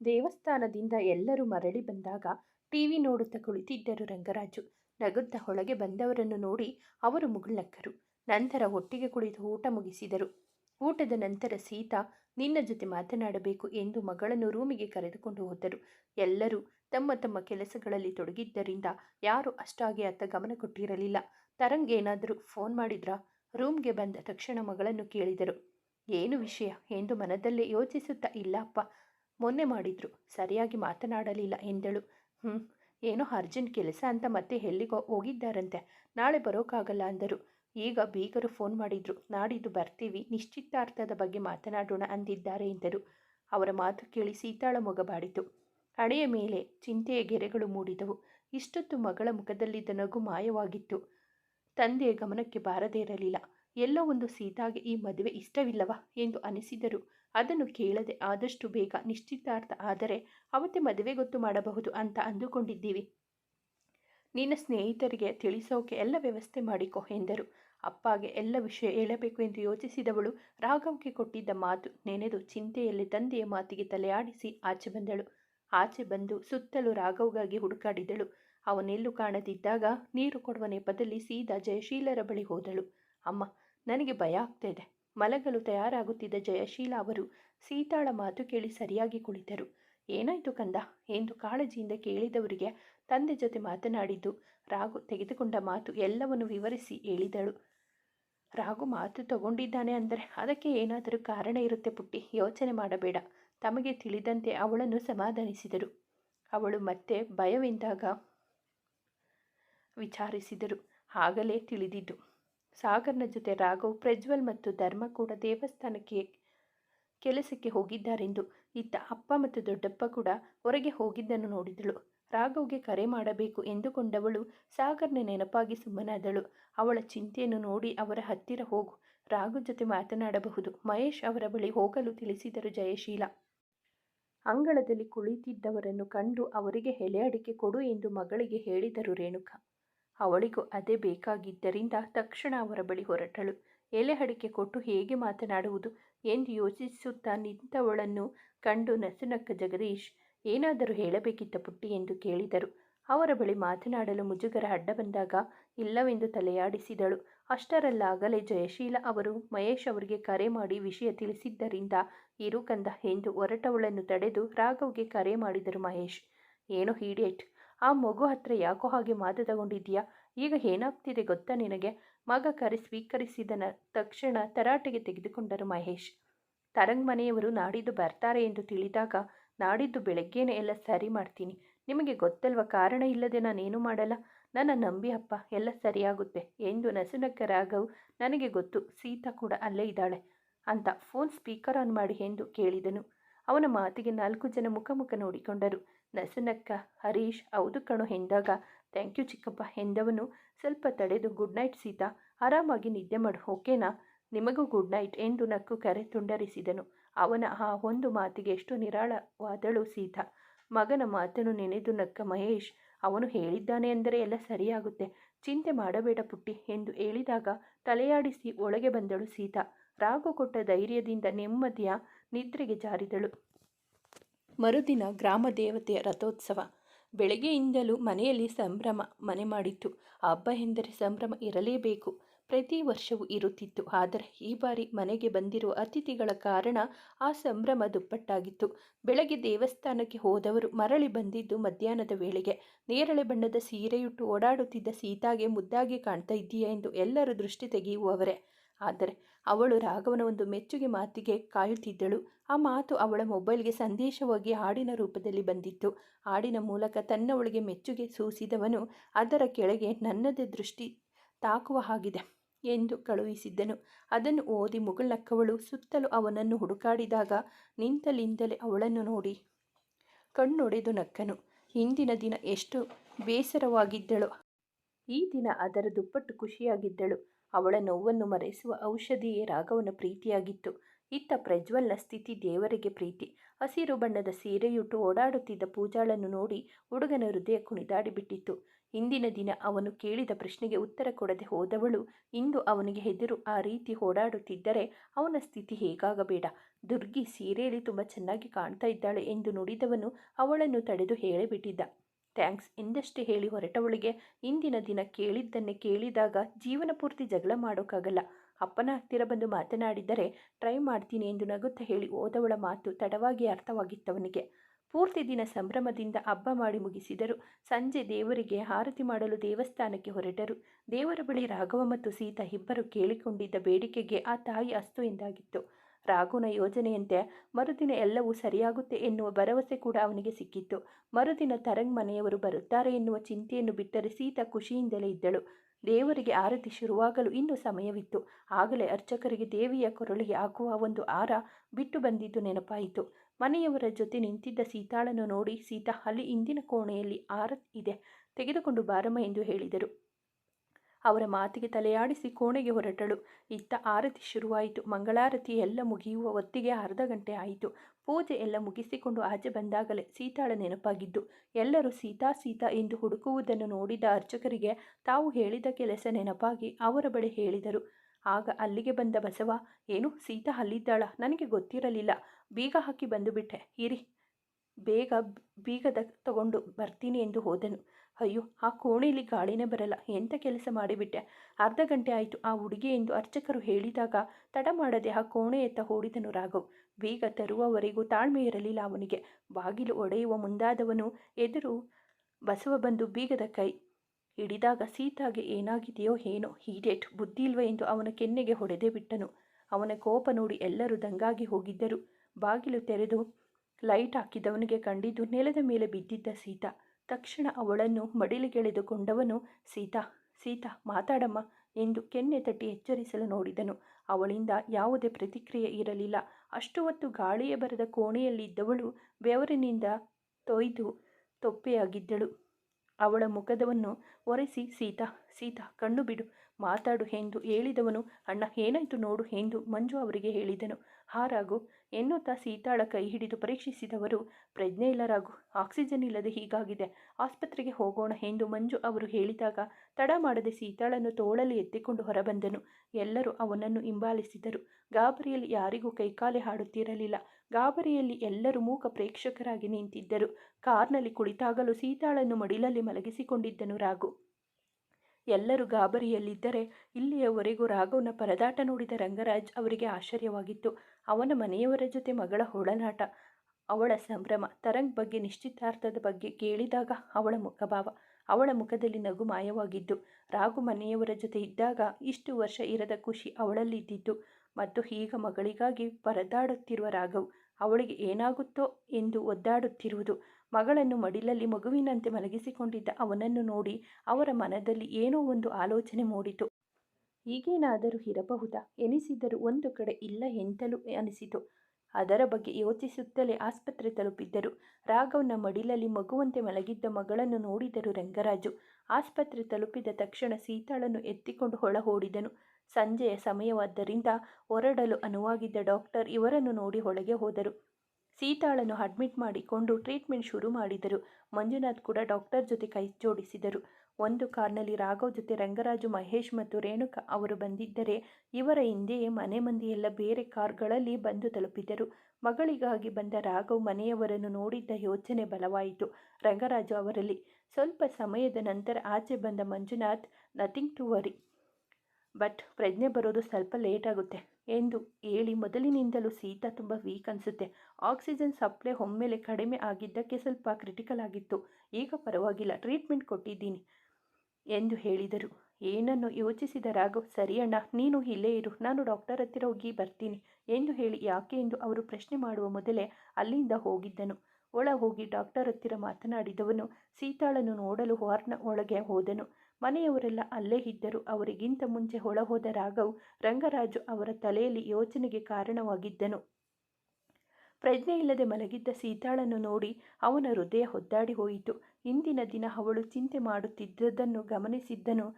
ದೇವಸ್ಥಾನದಿಂದ ಎಲ್ಲರೂ ಮರಳಿ ಬಂದಾಗ ಟಿವಿ ನೋಡುತ್ತಾ ಕುಳಿತಿದ್ದರು ರಂಗರಾಜು. ನಗುತ್ತಾ ಹೊಳಗೆ ಬಂದವರನ್ನು ನೋಡಿ ಅವರು ಮುಗುಳ್ನಕ್ಕರು. ನಂತರ ಒಟ್ಟಿಗೆ ಕುಳಿತು ಊಟ ಮುಗಿಸಿದರು. ಊಟದ ನಂತರ ಸೀತಾ, ನಿನ್ನ ಜೊತೆ ಮಾತನಾಡಬೇಕು ಎಂದು ಮಗಳನ್ನು ರೂಮಿಗೆ ಕರೆದುಕೊಂಡು ಹೋದರು. ಎಲ್ಲರೂ ತಮ್ಮ ತಮ್ಮ ಕೆಲಸಗಳಲ್ಲಿ ತೊಡಗಿದ್ದರಿಂದ ಯಾರೂ ಅಷ್ಟಾಗಿ ಅತ್ತ ಗಮನ ಕೊಟ್ಟಿರಲಿಲ್ಲ. ತರಂಗ್ ಏನಾದರೂ ಫೋನ್ ಮಾಡಿದ್ರಾ? ರೂಮ್ಗೆ ಬಂದ ತಕ್ಷಣ ಮಗಳನ್ನು ಕೇಳಿದರು. ಏನು ವಿಷಯ? ಎಂದು ಮನದಲ್ಲೇ ಯೋಚಿಸುತ್ತಾ ಇಲ್ಲ ಅಪ್ಪ ಮೊನ್ನೆ ಮಾಡಿದ್ರು. ಸರಿಯಾಗಿ ಮಾತನಾಡಲಿಲ್ಲ ಎಂದಳು. ಹ್ಞೂ ಏನೋ ಅರ್ಜೆಂಟ್ ಕೆಲಸ ಅಂತ ಮತ್ತೆ ಎಲ್ಲಿಗೋ ಹೋಗಿದ್ದಾರಂತೆ. ನಾಳೆ ಬರೋಕ್ಕಾಗಲ್ಲ ಅಂದರು. ಈಗ ಬೀಗರು ಫೋನ್ ಮಾಡಿದ್ರು. ನಾಡಿದ್ದು ಬರ್ತೀವಿ. ನಿಶ್ಚಿತಾರ್ಥದ ಬಗ್ಗೆ ಮಾತನಾಡೋಣ ಅಂದಿದ್ದಾರೆ ಎಂದರು. ಅವರ ಮಾತು ಕೇಳಿ ಸೀತಾಳ ಮೊಗ ಬಾಡಿತು. ಹಣೆಯ ಮೇಲೆ ಚಿಂತೆಯ ಗೆರೆಗಳು ಮೂಡಿದವು. ಇಷ್ಟೊತ್ತು ಮಗಳ ಮುಖದಲ್ಲಿದ್ದ ನಗು ಮಾಯವಾಗಿತ್ತು. ತಂದೆಯ ಗಮನಕ್ಕೆ ಬಾರದೇ ಇರಲಿಲ್ಲ. ಎಲ್ಲೋ ಒಂದು ಸೀತಾಗೆ ಈ ಮದುವೆ ಇಷ್ಟವಿಲ್ಲವಾ ಎಂದು ಅನಿಸಿದರು. ಅದನ್ನು ಕೇಳದೆ ಆದಷ್ಟು ಬೇಗ ನಿಶ್ಚಿತಾರ್ಥ ಆದರೆ ಅವತ್ತೇ ಮದುವೆ ಗೊತ್ತು ಮಾಡಬಹುದು ಅಂತ ಅಂದುಕೊಂಡಿದ್ದೀವಿ. ನಿನ್ನ ಸ್ನೇಹಿತರಿಗೆ ತಿಳಿಸೋಕೆ ಎಲ್ಲ ವ್ಯವಸ್ಥೆ ಮಾಡಿಕೊ ಎಂದರು. ಅಪ್ಪಗೆ ಎಲ್ಲ ವಿಷಯ ಹೇಳಬೇಕು ಎಂದು ಯೋಚಿಸಿದವಳು ರಾಘವ್ಗೆ ಕೊಟ್ಟಿದ್ದ ಮಾತು ನೆನೆದು ಚಿಂತೆಯಲ್ಲಿ ತಂದೆಯ ಮಾತಿಗೆ ತಲೆಯಾಡಿಸಿ ಆಚೆ ಬಂದಳು. ಆಚೆ ಬಂದು ಸುತ್ತಲೂ ರಾಘವ್ಗಾಗಿ ಹುಡುಕಾಡಿದಳು. ಅವನೆಲ್ಲೂ ಕಾಣದಿದ್ದಾಗ ನೀರು ಕೊಡುವ ನೆಪದಲ್ಲಿ ಸೀದಾ ಜಯಶೀಲರ ಬಳಿ ಹೋದಳು. ಅಮ್ಮ, ನನಗೆ ಭಯ ಆಗ್ತಾ ಇದೆ ಮಲಗಲು ತಯಾರಾಗುತ್ತಿದ್ದ ಜಯಶೀಲ ಅವರು ಸೀತಾಳ ಮಾತು ಕೇಳಿ ಸರಿಯಾಗಿ ಕುಳಿತರು. ಏನಾಯಿತು ಕಂದ? ಎಂದು ಕಾಳಜಿಯಿಂದ ಕೇಳಿದವರಿಗೆ ತಂದೆ ಜೊತೆ ಮಾತನಾಡಿದ್ದು ರಾಘು ತೆಗೆದುಕೊಂಡ ಮಾತು ಎಲ್ಲವನ್ನು ವಿವರಿಸಿ ಹೇಳಿದಳು. ರಾಘು ಮಾತು ತಗೊಂಡಿದ್ದಾನೆ ಅಂದರೆ ಅದಕ್ಕೆ ಏನಾದರೂ ಕಾರಣ ಇರುತ್ತೆ ಪುಟ್ಟಿ, ಯೋಚನೆ ಮಾಡಬೇಡ. ತಮಗೆ ತಿಳಿದಂತೆ ಅವಳನ್ನು ಸಮಾಧಾನಿಸಿದರು. ಅವಳು ಮತ್ತೆ ಭಯವೆಂದಾಗ ವಿಚಾರಿಸಿದರು. ಆಗಲೇ ತಿಳಿದಿದ್ದು ಸಾಗರ್ನ ಜೊತೆ ರಾಘವ್, ಪ್ರಜ್ವಲ್ ಮತ್ತು ಧರ್ಮ ಕೂಡ ದೇವಸ್ಥಾನಕ್ಕೆ ಕೆಲಸಕ್ಕೆ ಹೋಗಿದ್ದಾರೆಂದು. ಇತ್ತ ಅಪ್ಪ ಮತ್ತು ದೊಡ್ಡಪ್ಪ ಕೂಡ ಹೊರಗೆ ಹೋಗಿದ್ದನ್ನು ನೋಡಿದಳು. ರಾಘವ್ಗೆ ಕರೆ ಮಾಡಬೇಕು ಎಂದುಕೊಂಡವಳು ಸಾಗರ್ನ ನೆನಪಾಗಿ ಸುಮ್ಮನಾದಳು. ಅವಳ ಚಿಂತೆಯನ್ನು ನೋಡಿ ಅವರ ಹತ್ತಿರ ಹೋಗು. ರಾಘು ಜೊತೆ ಮಾತನಾಡಬಹುದು. ಮಹೇಶ್ ಅವರ ಬಳಿ ಹೋಗಲು ತಿಳಿಸಿದರು ಜಯಶೀಲ. ಅಂಗಳದಲ್ಲಿ ಕುಳಿತಿದ್ದವರನ್ನು ಕಂಡು ಅವರಿಗೆ ಹೆಲೆ ಅಡಿಕೆ ಕೊಡು ಎಂದು ಮಗಳಿಗೆ ಹೇಳಿದರು ರೇಣುಕಾ. ಅವಳಿಗೂ ಅದೇ ಬೇಕಾಗಿದ್ದರಿಂದ ತಕ್ಷಣ ಅವರ ಬಳಿ ಹೊರಟಳು. ಎಲೆ ಅಡಿಕೆ ಕೊಟ್ಟು ಹೇಗೆ ಮಾತನಾಡುವುದು ಎಂದು ಯೋಚಿಸುತ್ತಾ ನಿಂತವಳನ್ನು ಕಂಡು ನಸುನಕ್ಕ ಜಗದೀಶ್, ಏನಾದರೂ ಹೇಳಬೇಕಿತ್ತ ಪುಟ್ಟಿ ಎಂದು ಕೇಳಿದರು. ಅವರ ಬಳಿ ಮಾತನಾಡಲು ಮುಜುಗರ ಅಡ್ಡ ಬಂದಾಗ ಇಲ್ಲವೆಂದು ತಲೆಯಾಡಿಸಿದಳು. ಅಷ್ಟರಲ್ಲಾಗಲೇ ಜಯಶೀಲ ಅವರು ಮಹೇಶ್ ಅವರಿಗೆ ಕರೆ ಮಾಡಿ ವಿಷಯ ತಿಳಿಸಿದ್ದರಿಂದ ಇರುಕಂದ ಎಂದು ಹೊರಟವಳನ್ನು ತಡೆದು ರಾಘವ್ಗೆ ಕರೆ ಮಾಡಿದರು ಮಹೇಶ್. ಏನೋ ಹೀಡಿಯಟ್ ಆ ಮಗು ಹತ್ರ ಯಾಕೋ ಹಾಗೆ ಮಾತು ತಗೊಂಡಿದ್ಯಾ ಈಗ ಏನಾಗ್ತಿದೆ ಗೊತ್ತಾ ನಿನಗೆ? ಮಗ ಕರೆ ಸ್ವೀಕರಿಸಿದ ತಕ್ಷಣ ತರಾಟೆಗೆ ತೆಗೆದುಕೊಂಡರು ಮಹೇಶ್. ತರಂಗ್ ಮನೆಯವರು ನಾಡಿದ್ದು ಬರ್ತಾರೆ ಎಂದು ತಿಳಿದಾಗ, ನಾಡಿದ್ದು ಬೆಳಗ್ಗೆನೇ ಎಲ್ಲ ಸರಿ ಮಾಡ್ತೀನಿ. ನಿಮಗೆ ಗೊತ್ತಲ್ವ, ಕಾರಣ ಇಲ್ಲದೆ ನಾನೇನು ಮಾಡಲ್ಲ? ನನ್ನ ನಂಬಿ ಅಪ್ಪ, ಎಲ್ಲ ಸರಿಯಾಗುತ್ತೆ. ಎಂದು ನಸುನಕ್ಕ ರಾಘವ್, ನನಗೆ ಗೊತ್ತು, ಸೀತಾ ಕೂಡ ಅಲ್ಲೇ ಇದ್ದಾಳೆ. ಅಂತ ಫೋನ್ ಸ್ಪೀಕರ್ ಆನ್ ಮಾಡಿ ಎಂದು ಕೇಳಿದನು. ಅವನ ಮಾತಿಗೆ ನಾಲ್ಕು ಜನ ಮುಖ ಮುಖ ನೋಡಿಕೊಂಡರು. ನಸುನಕ್ಕ ಹರೀಶ್, ಹೌದು ಕಣೋ ಎಂದಾಗ. ಥ್ಯಾಂಕ್ ಯು ಚಿಕ್ಕಪ್ಪ ಎಂದವನು ಸ್ವಲ್ಪ ತಡೆದು ಗುಡ್ ನೈಟ್ ಸೀತಾ, ಆರಾಮಾಗಿ ನಿದ್ದೆ ಮಾಡು, ಓಕೆನಾ? ನಿಮಗೂ ಗುಡ್ ನೈಟ್ ಎಂದು ನಕ್ಕು ಕರೆ ತುಂಡರಿಸಿದನು. ಅವನ ಆ ಒಂದು ಮಾತಿಗೆ ಎಷ್ಟು ನಿರಾಳವಾದಳು ಸೀತಾ. ಮಗನ ಮಾತನ್ನು ನೆನೆದು ನಕ್ಕ ಮಹೇಶ್, ಅವನು ಹೇಳಿದ್ದಾನೆ ಅಂದರೆ ಎಲ್ಲ ಸರಿಯಾಗುತ್ತೆ, ಚಿಂತೆ ಮಾಡಬೇಡ ಪುಟ್ಟಿ ಎಂದು ಹೇಳಿದಾಗ ತಲೆಯಾಡಿಸಿ ಒಳಗೆ ಬಂದಳು ಸೀತಾ. ರಾಘು ಕೊಟ್ಟ ಧೈರ್ಯದಿಂದ ನೆಮ್ಮದಿಯ ನಿದ್ರೆಗೆ ಜಾರಿದಳು. ಮರುದಿನ ಗ್ರಾಮ ದೇವತೆಯ ರಥೋತ್ಸವ. ಬೆಳಗ್ಗೆಯಿಂದಲೂ ಮನೆಯಲ್ಲಿ ಸಂಭ್ರಮ ಮನೆ ಮಾಡಿತ್ತು. ಹಬ್ಬ ಎಂದರೆ ಸಂಭ್ರಮ ಇರಲೇಬೇಕು. ಪ್ರತಿ ವರ್ಷವೂ ಇರುತ್ತಿತ್ತು. ಆದರೆ ಈ ಬಾರಿ ಮನೆಗೆ ಬಂದಿರುವ ಅತಿಥಿಗಳ ಕಾರಣ ಆ ಸಂಭ್ರಮ ದುಪ್ಪಟ್ಟಾಗಿತ್ತು. ಬೆಳಗ್ಗೆ ದೇವಸ್ಥಾನಕ್ಕೆ ಹೋದವರು ಮರಳಿ ಬಂದಿದ್ದು ಮಧ್ಯಾಹ್ನದ ವೇಳೆಗೆ. ನೇರಳೆ ಬಣ್ಣದ ಸೀರೆಯುಟ್ಟು ಓಡಾಡುತ್ತಿದ್ದ ಸೀತಾಗೆ ಮುದ್ದಾಗಿ ಕಾಣ್ತಾ ಇದ್ದೀಯಾ ಎಂದು ಎಲ್ಲರೂ ದೃಷ್ಟಿ ತೆಗೆಯುವವರೇ. ಆದರೆ ಅವಳು ರಾಘವನ ಒಂದು ಮೆಚ್ಚುಗೆ ಮಾತಿಗೆ ಕಾಯುತ್ತಿದ್ದಳು. ಆ ಮಾತು ಅವಳ ಮೊಬೈಲ್ಗೆ ಸಂದೇಶವಾಗಿ ಹಾಡಿನ ರೂಪದಲ್ಲಿ ಬಂದಿತ್ತು. ಹಾಡಿನ ಮೂಲಕ ತನ್ನವಳಿಗೆ ಮೆಚ್ಚುಗೆ ಸೂಸಿದವನು ಅದರ ಕೆಳಗೆ ನನ್ನದೇ ದೃಷ್ಟಿ ತಾಕುವ ಹಾಗಿದೆ ಎಂದು ಕಳುಹಿಸಿದ್ದನು. ಅದನ್ನು ಓದಿ ಮುಗುಳ್ನಕ್ಕವಳು ಸುತ್ತಲೂ ಅವನನ್ನು ಹುಡುಕಾಡಿದಾಗ ನಿಂತಲಿಂದಲೇ ಅವಳನ್ನು ನೋಡಿ ಕಣ್ಣೊಡೆದು ನಕ್ಕನು. ಹಿಂದಿನ ದಿನ ಎಷ್ಟು ಬೇಸರವಾಗಿದ್ದಳು. ಈ ದಿನ ಅದರ ದುಪ್ಪಟ್ಟು ಖುಷಿಯಾಗಿದ್ದಳು. ಅವಳ ನೋವನ್ನು ಮರೆಸುವ ಔಷಧಿಯೇ ರಾಘವನ ಪ್ರೀತಿಯಾಗಿತ್ತು. ಇತ್ತ ಪ್ರಜ್ವಲ್ನ ಸ್ಥಿತಿ ದೇವರಿಗೆ ಪ್ರೀತಿ. ಹಸಿರು ಬಣ್ಣದ ಸೀರೆಯುಟ್ಟು ಓಡಾಡುತ್ತಿದ್ದ ಪೂಜಾಳನ್ನು ನೋಡಿ ಹುಡುಗನ ಹೃದಯ ಕುಣಿದಾಡಿಬಿಟ್ಟಿತ್ತು ಹಿಂದಿನ ದಿನ ಅವನು ಕೇಳಿದ ಪ್ರಶ್ನೆಗೆ ಉತ್ತರ ಕೊಡದೆ ಹೋದವಳು ಇಂದು ಅವನಿಗೆ ಹೆದರು ಆ ರೀತಿ ಓಡಾಡುತ್ತಿದ್ದರೆ ಅವನ ಸ್ಥಿತಿ ಹೇಗಾಗಬೇಡ. ದುರ್ಗಿ ಸೀರೆಯಲ್ಲಿ ತುಂಬ ಚೆನ್ನಾಗಿ ಕಾಣ್ತಾ ಇದ್ದಾಳೆ ಎಂದು ನುಡಿದವನು ಅವಳನ್ನು ತಡೆದು ಹೇಳಿಬಿಟ್ಟಿದ್ದ. ಥ್ಯಾಂಕ್ಸ್. ಎಂದಷ್ಟೇ ಹೇಳಿ ಹೊರಟವಳಿಗೆ. ಇಂದಿನ ದಿನ ಕೇಳಿದ್ದನ್ನೇ ಕೇಳಿದಾಗ ಜೀವನ ಪೂರ್ತಿ ಜಗಳ ಮಾಡೋಕ್ಕಾಗಲ್ಲ. ಅಪ್ಪನ ಹತ್ತಿರ ಬಂದು ಮಾತನಾಡಿದರೆ, ಟ್ರೈ ಮಾಡ್ತೀನಿ ಎಂದು ನಗುತ್ತಾ ಹೇಳಿ ಓದವಳ ಮಾತು ತಡವಾಗಿ ಅರ್ಥವಾಗಿತ್ತವನಿಗೆ. ಪೂರ್ತಿ ದಿನ ಸಂಭ್ರಮದಿಂದ ಹಬ್ಬ ಮಾಡಿ ಮುಗಿಸಿದರು. ಸಂಜೆ ದೇವರಿಗೆ ಆರತಿ ಮಾಡಲು ದೇವಸ್ಥಾನಕ್ಕೆ ಹೊರಟರು. ದೇವರ ಬಳಿ ರಾಘವ ಮತ್ತು ಸೀತಾ ಇಬ್ಬರು ಕೇಳಿಕೊಂಡಿದ್ದ ಬೇಡಿಕೆಗೆ ಆ ತಾಯಿ ಅಸ್ತು ಎಂದಾಗಿತ್ತು. ರಾಘುನ ಯೋಜನೆಯಂತೆ ಮರುದಿನ ಎಲ್ಲವೂ ಸರಿಯಾಗುತ್ತೆ ಎನ್ನುವ ಭರವಸೆ ಕೂಡ ಅವನಿಗೆ ಸಿಕ್ಕಿತ್ತು. ಮರುದಿನ ತರಂಗ್ ಮನೆಯವರು ಬರುತ್ತಾರೆ ಎನ್ನುವ ಚಿಂತೆಯನ್ನು ಬಿಟ್ಟರೆ ಸೀತಾ ಖುಷಿಯಿಂದಲೇ ಇದ್ದಳು. ದೇವರಿಗೆ ಆರತಿ ಶುರುವಾಗಲು ಇನ್ನೂ ಸಮಯವಿತ್ತು. ಆಗಲೇ ಅರ್ಚಕರಿಗೆ ದೇವಿಯ ಕೊರಳಿಗೆ ಹಾಕುವ ಒಂದು ಆರ ಬಿಟ್ಟು ಬಂದಿದ್ದು ನೆನಪಾಯಿತು. ಮನೆಯವರ ಜೊತೆ ನಿಂತಿದ್ದ ಸೀತಾಳನ್ನು ನೋಡಿ ಸೀತಾ ಅಲ್ಲಿ ಇಂದಿನ ಕೋಣೆಯಲ್ಲಿ ಆರತಿ ಇದೆ, ತೆಗೆದುಕೊಂಡು ಬಾರಮ್ಮ ಎಂದು ಹೇಳಿದರು. ಅವರ ಮಾತಿಗೆ ತಲೆಯಾಡಿಸಿ ಕೋಣೆಗೆ ಹೊರಟಳು. ಇತ್ತ ಆರತಿ ಶುರುವಾಯಿತು. ಮಂಗಳಾರತಿ ಎಲ್ಲ ಮುಗಿಯುವ ಹೊತ್ತಿಗೆ ಅರ್ಧ ಗಂಟೆ ಆಯಿತು. ಪೂಜೆ ಎಲ್ಲ ಮುಗಿಸಿಕೊಂಡು ಆಚೆ ಬಂದಾಗಲೇ ಸೀತಾಳ ನೆನಪಾಗಿದ್ದು, ಎಲ್ಲರೂ ಸೀತಾ ಸೀತಾ ಎಂದು ಹುಡುಕುವುದನ್ನು ನೋಡಿದ ಅರ್ಚಕರಿಗೆ ತಾವು ಹೇಳಿದ ಕೆಲಸ ನೆನಪಾಗಿ ಅವರ ಬಳಿ ಹೇಳಿದರು. ಆಗ ಅಲ್ಲಿಗೆ ಬಂದ ಬಸವ, ಏನು ಸೀತಾ ಅಲ್ಲಿದ್ದಾಳ? ನನಗೆ ಗೊತ್ತಿರಲಿಲ್ಲ. ಬೀಗ ಹಾಕಿ ಬಂದುಬಿಟ್ಟೆ ಇರಿ. ಬೇಗ ಬೀಗದ ತಗೊಂಡು ಬರ್ತೀನಿ ಎಂದು ಹೋದನು. ಅಯ್ಯೋ, ಆ ಕೋಣೆಯಲ್ಲಿ ಗಾಳಿನೇ ಬರಲ್ಲ. ಎಂಥ ಕೆಲಸ ಮಾಡಿಬಿಟ್ಟೆ? ಅರ್ಧ ಗಂಟೆ ಆಯಿತು. ಆ ಹುಡುಗಿ ಎಂದು ಅರ್ಚಕರು ಹೇಳಿದಾಗ ತಡ ಮಾಡದೆ ಆ ಕೋಣೆಯತ್ತ ಓಡಿದನು ರಾಘವ್. ಬೀಗ ತರುವವರೆಗೂ ತಾಳ್ಮೆ ಇರಲಿಲ್ಲ ಅವನಿಗೆ. ಬಾಗಿಲು ಒಡೆಯುವ ಮುಂದಾದವನು ಎದುರು ಬಸವ ಬಂದು ಬೀಗದ ಕೈ ಹಿಡಿದಾಗ, ಸೀತಾಗೆ ಏನಾಗಿದೆಯೋ ಏನೋ? ಹೀಡೇಟ್ ಬುದ್ಧಿ ಇಲ್ವ ಎಂದು ಅವನ ಕೆನ್ನೆಗೆ ಹೊಡೆದೇ ಬಿಟ್ಟನು. ಅವನ ಕೋಪ ನೋಡಿ ಎಲ್ಲರೂ ದಂಗಾಗಿ ಹೋಗಿದ್ದರು. ಬಾಗಿಲು ತೆರೆದು ಲೈಟ್ ಹಾಕಿದವನಿಗೆ ಕಂಡಿದ್ದು ನೆಲದ ಮೇಲೆ ಬಿದ್ದಿದ್ದ ಸೀತಾ. ತಕ್ಷಣ ಅವಳನ್ನು ಮಡಿಲಿಗೆಳೆದುಕೊಂಡವನು, ಸೀತಾ ಸೀತಾ, ಮಾತಾಡಮ್ಮ ಎಂದು ಕೆನ್ನೆ ತಟ್ಟಿ ಎಚ್ಚರಿಸಲು ನೋಡಿದನು. ಅವಳಿಂದ ಯಾವುದೇ ಪ್ರತಿಕ್ರಿಯೆ ಇರಲಿಲ್ಲ. ಅಷ್ಟು ಹೊತ್ತು ಗಾಳಿಯ ಬರದ ಕೋಣೆಯಲ್ಲಿದ್ದವಳು ಬೆವರಿನಿಂದ ತೊಯ್ದು ತೊಪ್ಪೆಯಾಗಿದ್ದಳು. ಅವಳ ಮುಖದವನ್ನು ಒರೆಸಿ, ಸೀತಾ ಸೀತಾ, ಕಣ್ಣು ಬಿಡು, ಮಾತಾಡು ಎಂದು ಹೇಳಿದವನು, ಅಣ್ಣ, ಏನಾಯಿತು ನೋಡು ಎಂದು ಮಂಜು ಅವರಿಗೆ ಹೇಳಿದನು. ಹಾ ರಾಘು ಎನ್ನುತ್ತಾ ಸೀತಾಳ ಕೈ ಹಿಡಿದು ಪರೀಕ್ಷಿಸಿದವರು, ಪ್ರಜ್ಞೆ ಇಲ್ಲರಾಗು ಆಕ್ಸಿಜನ್ ಇಲ್ಲದೆ ಹೀಗಾಗಿದೆ. ಆಸ್ಪತ್ರೆಗೆ ಹೋಗೋಣ ಎಂದು ಮಂಜು ಅವರು ಹೇಳಿದಾಗ, ತಡ ಮಾಡದೆ ಸೀತಾಳನ್ನು ತೋಳಲ್ಲಿ ಎತ್ತಿಕೊಂಡು ಹೊರಬಂದನು. ಎಲ್ಲರೂ ಅವನನ್ನು ಹಿಂಬಾಲಿಸಿದರು. ಗಾಬರಿಯಲ್ಲಿ ಯಾರಿಗೂ ಕೈಕಾಲೆ ಹಾಡುತ್ತಿರಲಿಲ್ಲ. ಗಾಬರಿಯಲ್ಲಿ ಎಲ್ಲರೂ ಮೂಕ ಪ್ರೇಕ್ಷಕರಾಗಿ ನಿಂತಿದ್ದರು. ಕಾರ್ನಲ್ಲಿ ಕುಳಿತಾಗಲು ಸೀತಾಳನ್ನು ಮಡಿಲಲ್ಲಿ ಮಲಗಿಸಿಕೊಂಡಿದ್ದನು ರಾಘು. ಎಲ್ಲರೂ ಗಾಬರಿಯಲ್ಲಿದ್ದರೆ ಇಲ್ಲಿಯವರೆಗೂ ರಾಘವನ ಪರದಾಟ ನೋಡಿದ ರಂಗರಾಜ್ ಅವರಿಗೆ ಆಶ್ಚರ್ಯವಾಗಿತ್ತು. ಅವನ ಮನೆಯವರ ಜೊತೆ ಮಗಳ ಹೊಳನಾಟ, ಅವಳ ಸಂಭ್ರಮ, ತರಂಗ್ ಬಗ್ಗೆ ನಿಶ್ಚಿತಾರ್ಥದ ಬಗ್ಗೆ ಕೇಳಿದಾಗ ಅವಳ ಮುಖಭಾವ, ಅವಳ ಮುಖದಲ್ಲಿ ನಗು ಮಾಯವಾಗಿದ್ದು, ರಾಘು ಮನೆಯವರ ಜೊತೆ ಇದ್ದಾಗ ಇಷ್ಟು ವರ್ಷ ಇರದ ಖುಷಿ ಅವಳಲ್ಲಿದ್ದಿದ್ದು ಮತ್ತು ಈಗ ಮಗಳಿಗಾಗಿ ಪರದಾಡುತ್ತಿರುವ ರಾಘವ್ ಅವಳಿಗೆ ಏನಾಗುತ್ತೋ ಎಂದು ಒದ್ದಾಡುತ್ತಿರುವುದು ಮಗಳನ್ನು ಮಡಿಲಲ್ಲಿ ಮಗುವಿನಂತೆ ಮಲಗಿಸಿಕೊಂಡಿದ್ದ ಅವನನ್ನು ನೋಡಿ ಅವರ ಮನದಲ್ಲಿ ಏನೋ ಒಂದು ಆಲೋಚನೆ ಮೂಡಿತು. ಈಗೇನಾದರೂ ಇರಬಹುದಾ? ಎನಿಸಿದರೂ ಒಂದು ಕಡೆ ಇಲ್ಲ ಎಂತಲೂ ಅನಿಸಿತು. ಅದರ ಬಗ್ಗೆ ಯೋಚಿಸುತ್ತಲೇ ಆಸ್ಪತ್ರೆ ತಲುಪಿದ್ದರು. ರಾಘವ್ನ ಮಡಿಲಲ್ಲಿ ಮಗುವಂತೆ ಮಲಗಿದ್ದ ಮಗಳನ್ನು ನೋಡಿದರು ರಂಗರಾಜು. ಆಸ್ಪತ್ರೆ ತಲುಪಿದ ತಕ್ಷಣ ಸೀತಾಳನ್ನು ಎತ್ತಿಕೊಂಡು ಹೊಳ ಸಂಜೆಯ ಸಮಯವಾದ್ದರಿಂದ ಹೊರಡಲು ಅನುವಾಗಿದ್ದ ಡಾಕ್ಟರ್ ಇವರನ್ನು ನೋಡಿ ಒಳಗೆ ಹೋದರು. ಸೀತಾಳನ್ನು ಅಡ್ಮಿಟ್ ಮಾಡಿಕೊಂಡು ಟ್ರೀಟ್ಮೆಂಟ್ ಶುರು ಮಾಡಿದರು. ಮಂಜುನಾಥ್ ಕೂಡ ಡಾಕ್ಟರ್ ಜೊತೆ ಕೈ ಜೋಡಿಸಿದರು. ಒಂದು ಕಾರ್ನಲ್ಲಿ ರಾಘವ್ ಜೊತೆ ರಂಗರಾಜು, ಮಹೇಶ್ ಮತ್ತು ರೇಣುಕಾ ಅವರು ಬಂದಿದ್ದರೆ ಇವರ ಹಿಂದೆಯೇ ಮನೆ ಮಂದಿಯೆಲ್ಲ ಬೇರೆ ಕಾರ್ಗಳಲ್ಲಿ ಬಂದು ತಲುಪಿದರು. ಮಗಳಿಗಾಗಿ ಬಂದ ರಾಘವ್ ಮನೆಯವರನ್ನು ನೋಡಿದ್ದ ಯೋಚನೆ ಬಲವಾಯಿತು. ರಂಗರಾಜು ಅವರಲ್ಲಿ, ಸ್ವಲ್ಪ ಸಮಯದ ನಂತರ ಆಚೆ ಬಂದ Manjunath nothing to worry but ಪ್ರಜ್ಞೆ ಬರೋದು ಸ್ವಲ್ಪ ಲೇಟ್ ಆಗುತ್ತೆ. ಎಂದು ಹೇಳಿ ಮೊದಲಿನಿಂದಲೂ ಸೀತಾ ತುಂಬ ವೀಕ್ ಅನಿಸುತ್ತೆ. ಆಕ್ಸಿಜನ್ ಸಪ್ಲೈ ಒಮ್ಮೆಲೆ ಕಡಿಮೆ ಆಗಿದ್ದಕ್ಕೆ ಸ್ವಲ್ಪ ಕ್ರಿಟಿಕಲ್ ಆಗಿತ್ತು. ಈಗ ಪರವಾಗಿಲ್ಲ ಟ್ರೀಟ್ಮೆಂಟ್ ಕೊಟ್ಟಿದ್ದೀನಿ ಎಂದು ಹೇಳಿದರು. ಏನನ್ನು ಯೋಚಿಸಿದ ರಾಘವ್ ಸರಿಯಣ್ಣ ನೀನು ಇಲ್ಲೇ ಇರು, ನಾನು ಡಾಕ್ಟರ್ ಹತ್ತಿರ ಹೋಗಿ ಬರ್ತೀನಿ ಎಂದು ಹೇಳಿ ಯಾಕೆ ಎಂದು ಅವರು ಪ್ರಶ್ನೆ ಮಾಡುವ ಮೊದಲೇ ಅಲ್ಲಿಂದ ಹೋಗಿದ್ದನು. ಒಳ ಹೋಗಿ ಡಾಕ್ಟರ್ ಹತ್ತಿರ ಮಾತನಾಡಿದವನು, ಸೀತಾಳನ್ನು ನೋಡಲು ವಾರ್ನ ಒಳಗೆ ಹೋದನು. ಮನೆಯವರೆಲ್ಲ ಅಲ್ಲೇ ಇದ್ದರು. ಅವರಿಗಿಂತ ಮುಂಚೆ ಒಳ ಹೋದ ರಾಘವ್, ರಂಗರಾಜು ಅವರ ತಲೆಯಲ್ಲಿ ಯೋಚನೆಗೆ ಕಾರಣವಾಗಿದ್ದನು. ಪ್ರಜ್ಞೆ ಇಲ್ಲದೆ ಮಲಗಿದ್ದ ಸೀತಾಳನ್ನು ನೋಡಿ ಅವನ ಹೃದಯ ಹೊದ್ದಾಡಿ ಹೋಯಿತು. ಇಂದಿನ ದಿನ ಅವಳು ಚಿಂತೆ ಮಾಡುತ್ತಿದ್ದದನ್ನು ಗಮನಿಸಿದ್ದನು.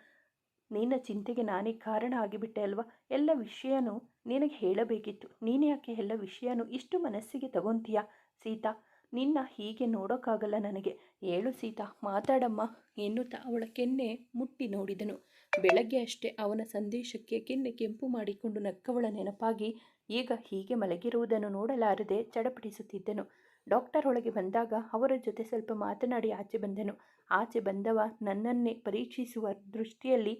ನಿನ್ನ ಚಿಂತೆಗೆ ನಾನೇ ಕಾರಣ ಆಗಿಬಿಟ್ಟೆ ಅಲ್ವಾ? ಎಲ್ಲ ವಿಷಯನೂ ನಿನಗೆ ಹೇಳಬೇಕಿತ್ತು. ನೀನು ಯಾಕೆ ಎಲ್ಲ ವಿಷಯನೂ ಇಷ್ಟು ಮನಸ್ಸಿಗೆ ತಗೊಂತೀಯಾ ಸೀತಾ? ನಿನ್ನ ಹೀಗೆ ನೋಡೋಕ್ಕಾಗಲ್ಲ ನನಗೆ. ಏಳು ಸೀತಾ, ಮಾತಾಡಮ್ಮ. ಎನ್ನುತ್ತಾ ಅವಳ ಕೆನ್ನೆ ಮುಟ್ಟಿ ನೋಡಿದನು. ಬೆಳಗ್ಗೆ ಅಷ್ಟೇ ಅವನ ಸಂದೇಶಕ್ಕೆ ಕೆನ್ನೆ ಕೆಂಪು ಮಾಡಿಕೊಂಡು ನಕ್ಕವಳ ನೆನಪಾಗಿ ಈಗ ಹೀಗೆ ಮಲಗಿರುವುದನ್ನು ನೋಡಲಾರದೆ ಚಡಪಡಿಸುತ್ತಿದ್ದನು. ಡಾಕ್ಟರ್ ಒಳಗೆ ಬಂದಾಗ ಅವರ ಜೊತೆ ಸ್ವಲ್ಪ ಮಾತನಾಡಿ ಆಚೆ ಬಂದನು. ಆಚೆ ಬಂದವ ನನ್ನನ್ನೇ ಪರೀಕ್ಷಿಸುವ ದೃಷ್ಟಿಯಲ್ಲಿ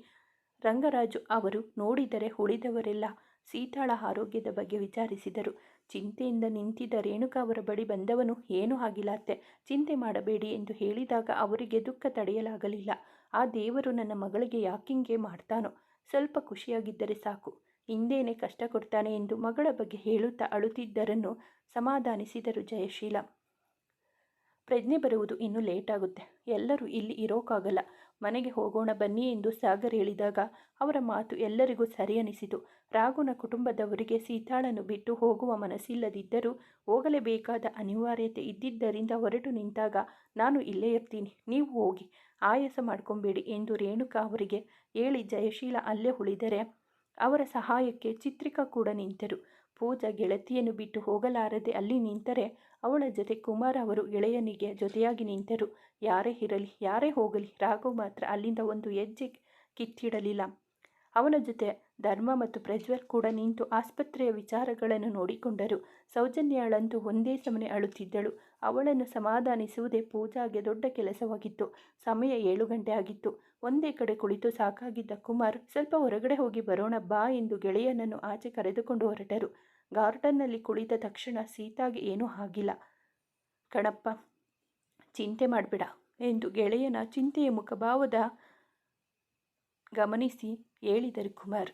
ರಂಗರಾಜು ಅವರು ನೋಡಿದರೆ ಉಳಿದವರೆಲ್ಲ ಸೀತಾಳ ಆರೋಗ್ಯದ ಬಗ್ಗೆ ವಿಚಾರಿಸಿದರು. ಚಿಂತೆಯಿಂದ ನಿಂತಿದ್ದ ರೇಣುಕಾ ಅವರ ಬಳಿ ಬಂದವನು, ಏನೂ ಆಗಿಲ್ಲ ಅತ್ತೆ, ಚಿಂತೆ ಮಾಡಬೇಡಿ ಎಂದು ಹೇಳಿದಾಗ ಅವರಿಗೆ ದುಃಖ ತಡೆಯಲಾಗಲಿಲ್ಲ. ಆ ದೇವರು ನನ್ನ ಮಗಳಿಗೆ ಯಾಕಿಂಗೆ ಮಾಡ್ತಾನೋ? ಸ್ವಲ್ಪ ಖುಷಿಯಾಗಿದ್ದರೆ ಸಾಕು. ಹಿಂದೇನೆ ಕಷ್ಟ ಕೊಡ್ತಾನೆ ಎಂದು ಮಗಳ ಬಗ್ಗೆ ಹೇಳುತ್ತಾ ಅಳುತ್ತಿದ್ದರನ್ನು ಸಮಾಧಾನಿಸಿದರು ಜಯಶೀಲ. ಪ್ರಜ್ಞೆ ಬರುವುದು ಇನ್ನೂ ಲೇಟ್ ಆಗುತ್ತೆ ಎಲ್ಲರೂ ಇಲ್ಲಿ ಇರೋಕ್ಕಾಗಲ್ಲ ಮನೆಗೆ ಹೋಗೋಣ ಬನ್ನಿ ಎಂದು ಸಾಗರ್ ಹೇಳಿದಾಗ ಅವರ ಮಾತು ಎಲ್ಲರಿಗೂ ಸರಿ ಅನಿಸಿತು. ರಾಘುನ ಕುಟುಂಬದವರಿಗೆ ಸೀತಾಳನ್ನು ಬಿಟ್ಟು ಹೋಗುವ ಮನಸ್ಸಿಲ್ಲದಿದ್ದರೂ ಹೋಗಲೇಬೇಕಾದ ಅನಿವಾರ್ಯತೆ ಇದ್ದಿದ್ದರಿಂದ ಹೊರಟು ನಿಂತಾಗ, ನಾನು ಇಲ್ಲೇ ಇರ್ತೀನಿ, ನೀವು ಹೋಗಿ. ಆಯಾಸ ಮಾಡ್ಕೊಂಬೇಡಿ ಎಂದು ರೇಣುಕಾ ಅವರಿಗೆ ಹೇಳಿ ಜಯಶೀಲ ಅಲ್ಲೇ ಉಳಿದರೆ ಅವರ ಸಹಾಯಕ್ಕೆ ಚಿತ್ರಿಕಾ ಕೂಡ ನಿಂತರು. ಪೂಜಾ ಗೆಳತಿಯನ್ನು ಬಿಟ್ಟು ಹೋಗಲಾರದೆ ಅಲ್ಲಿ ನಿಂತರೆ ಅವಳ ಜೊತೆ ಕುಮಾರ್ ಅವರು ಗೆಳೆಯನಿಗೆ ಜೊತೆಯಾಗಿ ನಿಂತರು. ಯಾರೇ ಇರಲಿ, ಯಾರೇ ಹೋಗಲಿ, ರಾಘವ್ ಮಾತ್ರ ಅಲ್ಲಿಂದ ಒಂದು ಹೆಜ್ಜೆ ಕಿತ್ತಿಡಲಿಲ್ಲ. ಅವನ ಜೊತೆ ಧರ್ಮ ಮತ್ತು ಪ್ರಜ್ವಲ್ ಕೂಡ ನಿಂತು ಆಸ್ಪತ್ರೆಯ ವಿಚಾರಗಳನ್ನು ನೋಡಿಕೊಂಡರು. ಸೌಜನ್ಯಾಳಂತೂ ಒಂದೇ ಸಮನೆ ಅಳುತ್ತಿದ್ದಳು. ಅವಳನ್ನು ಸಮಾಧಾನಿಸುವುದೇ ಪೂಜಾಗೆ ದೊಡ್ಡ ಕೆಲಸವಾಗಿತ್ತು. ಸಮಯ ಏಳು ಗಂಟೆ ಆಗಿತ್ತು. ಒಂದೇ ಕಡೆ ಕುಳಿತು ಸಾಕಾಗಿದ್ದ ಕುಮಾರ್, ಸ್ವಲ್ಪ ಹೊರಗಡೆ ಹೋಗಿ ಬರೋಣ, ಬಾ ಎಂದು ಗೆಳೆಯನನ್ನು ಆಚೆ ಕರೆದುಕೊಂಡು ಹೊರಟರು. ಗಾರ್ಡನ್ನಲ್ಲಿ ಕುಳಿತ ತಕ್ಷಣ ಸೀತಾಗೆ ಏನೂ ಆಗಿಲ್ಲ. ಕಣಪ್ಪ, ಚಿಂತೆ ಮಾಡಬೇಡ ಎಂದು ಗೆಳೆಯನ ಚಿಂತೆಯ ಮುಖಭಾವದ ಗಮನಿಸಿ ಹೇಳಿದರು ಕುಮಾರ್.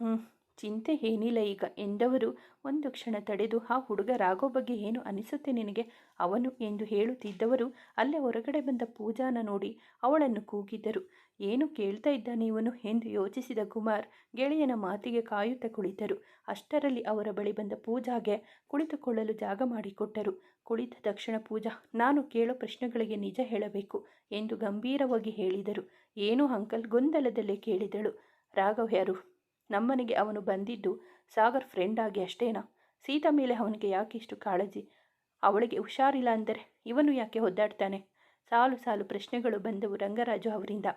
ಹ್ಞೂ ಚಿಂತೆ ಏನಿಲ್ಲ ಈಗ. ಎಂದವರು ಒಂದು ಕ್ಷಣ ತಡೆದು, ಆ ಹುಡುಗ ರಾಘೋ ಬಗ್ಗೆ ಏನು ಅನಿಸುತ್ತೆ ನಿನಗೆ? ಅವನು ಎಂದು ಹೇಳುತ್ತಿದ್ದವರು ಅಲ್ಲೇ ಹೊರಗಡೆ ಬಂದ ಪೂಜಾನ ನೋಡಿ ಅವಳನ್ನು ಕೂಗಿದ್ದರು ಏನು ಕೇಳ್ತಾ ಇದ್ದಾನೆ ಇವನು ಎಂದು ಯೋಚಿಸಿದ ಕುಮಾರ್ ಗೆಳೆಯನ ಮಾತಿಗೆ ಕಾಯುತ್ತಾ ಕುಳಿತರು. ಅಷ್ಟರಲ್ಲಿ ಅವರ ಬಳಿ ಬಂದ ಪೂಜಾಗೆ ಕುಳಿತುಕೊಳ್ಳಲು ಜಾಗ ಮಾಡಿಕೊಟ್ಟರು. ಕುಳಿತ ತಕ್ಷಣ ಪೂಜಾ, ನಾನು ಕೇಳೋ ಪ್ರಶ್ನೆಗಳಿಗೆ ನಿಜ ಹೇಳಬೇಕು ಎಂದು ಗಂಭೀರವಾಗಿ ಹೇಳಿದರು. ಏನು ಅಂಕಲ್? ಗೊಂದಲದಲ್ಲೇ ಕೇಳಿದಳು. ರಾಘವ್ ಯಾರು? ನಮ್ಮನೆಗೆ ಅವನು ಬಂದಿದ್ದು ಸಾಗರ್ ಫ್ರೆಂಡ್ ಆಗಿ ಅಷ್ಟೇನಾ? ಸೀತಾ ಮೇಲೆ ಅವನಿಗೆ ಯಾಕೆ ಇಷ್ಟು ಕಾಳಜಿ? ಅವಳಿಗೆ ಹುಷಾರಿಲ್ಲ ಅಂದರೆ ಇವನು ಯಾಕೆ ಒದ್ದಾಡ್ತಾನೆ? ಸಾಲು ಸಾಲು ಪ್ರಶ್ನೆಗಳು ಬಂದವು ರಂಗರಾಜು ಅವರಿಂದ.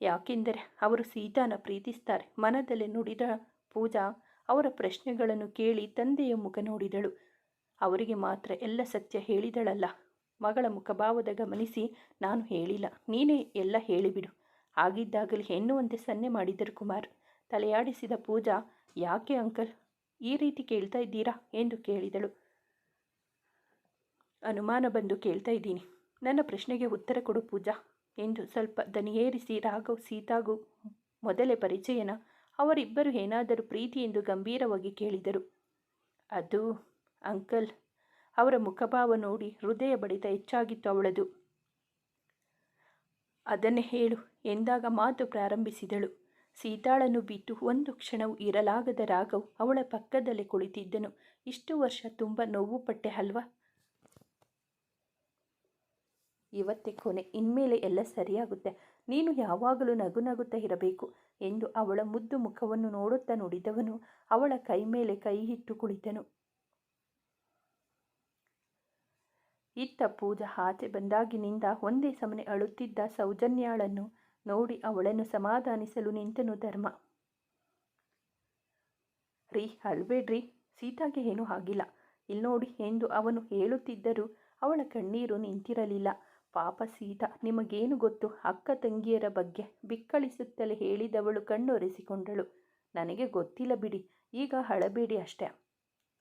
ಯಾಕೆಂದರೆ ಅವರು ಸೀತಾನ ಪ್ರೀತಿಸ್ತಾರೆ. ಮನದಲ್ಲೇ ನುಡಿದ ಪೂಜಾ ಅವರ ಪ್ರಶ್ನೆಗಳನ್ನು ಕೇಳಿ ತಂದೆಯ ಮುಖ ನೋಡಿದಳು. ಅವರಿಗೆ ಮಾತ್ರ ಎಲ್ಲ ಸತ್ಯ ಹೇಳಿದಳಲ್ಲ. ಮಗಳ ಮುಖಭಾವದ ಗಮನಿಸಿ ನಾನು ಹೇಳಿಲ್ಲ. ನೀನೇ ಎಲ್ಲ ಹೇಳಿಬಿಡು. ಆಗಿದ್ದಾಗಲೇ ಎನ್ನುವಂತೆ ಸನ್ನೆ ಮಾಡಿದರು ಕುಮಾರ್. ತಲೆಯಾಡಿಸಿದ ಪೂಜಾ, ಯಾಕೆ ಅಂಕಲ್? ಈ ರೀತಿ ಕೇಳ್ತಾ ಇದ್ದೀರಾ? ಎಂದು ಕೇಳಿದಳು. ಅನುಮಾನ ಬಂದು ಕೇಳ್ತಾ ಇದ್ದೀನಿ. ನನ್ನ ಪ್ರಶ್ನೆಗೆ ಉತ್ತರ ಕೊಡು ಪೂಜಾ ಎಂದು ಸ್ವಲ್ಪ ದನಿಯೇರಿಸಿ ರಾಘವ್ ಸೀತಾಗೂ ಮೊದಲೇ ಪರಿಚಯನ ಅವರಿಬ್ಬರು ಏನಾದರೂ ಪ್ರೀತಿ ಎಂದು ಗಂಭೀರವಾಗಿ ಕೇಳಿದರು. ಅದು ಅಂಕಲ್, ಅವರ ಮುಖಭಾವ ನೋಡಿ ಹೃದಯ ಬಡಿತ ಹೆಚ್ಚಾಗಿತ್ತು ಅವಳದು. ಅದನ್ನೇ ಹೇಳು ಎಂದಾಗ ಮಾತು ಪ್ರಾರಂಭಿಸಿದಳು. ಸೀತಾಳನ್ನು ಬಿಟ್ಟು ಒಂದು ಕ್ಷಣವೂ ಇರಲಾಗದ ರಾಘವ್ ಅವಳ ಪಕ್ಕದಲ್ಲೇ ಕುಳಿತಿದ್ದನು. ಇಷ್ಟು ವರ್ಷ ತುಂಬ ನೋವು ಪಟ್ಟೆ ಅಲ್ವಾ? ಇವತ್ತೇ ಕೊನೆ. ಇನ್ಮೇಲೆ ಎಲ್ಲ ಸರಿಯಾಗುತ್ತೆ. ನೀನು ಯಾವಾಗಲೂ ನಗು ನಗುತ್ತಾ ಇರಬೇಕು ಎಂದು ಅವಳ ಮುದ್ದು ಮುಖವನ್ನು ನೋಡುತ್ತಾ ನುಡಿದವನು ಅವಳ ಕೈ ಮೇಲೆ ಕೈ ಇಟ್ಟು ಕುಳಿತನು. ಇತ್ತ ಪೂಜಾ ಆಚೆ ಬಂದಾಗಿನಿಂದ ಒಂದೇ ಸಮನೆ ಅಳುತ್ತಿದ್ದ ಸೌಜನ್ಯಾಳನ್ನು ನೋಡಿ ಅವಳನ್ನು ಸಮಾಧಾನಿಸಲು ನಿಂತನು ಧರ್ಮ. ರೀ, ಅಳ್ಬೇಡ್ರಿ. ಸೀತಾಗೆ ಏನೂ ಆಗಿಲ್ಲ. ಇಲ್ಲಿ ನೋಡಿ ಎಂದು ಅವನು ಹೇಳುತ್ತಿದ್ದರೂ ಅವಳ ಕಣ್ಣೀರು ನಿಂತಿರಲಿಲ್ಲ. ಪಾಪ ಸೀತಾ, ನಿಮಗೇನು ಗೊತ್ತು? ಅಕ್ಕ ತಂಗಿಯರ ಬಗ್ಗೆ ಬಿಕ್ಕಳಿಸುತ್ತಲೇ ಹೇಳಿದವಳು ಕಣ್ಣೊರೆಸಿಕೊಂಡಳು. ನನಗೆ ಗೊತ್ತಿಲ್ಲ ಬಿಡಿ. ಈಗ ಹಳಬೇಡಿ ಅಷ್ಟೇ.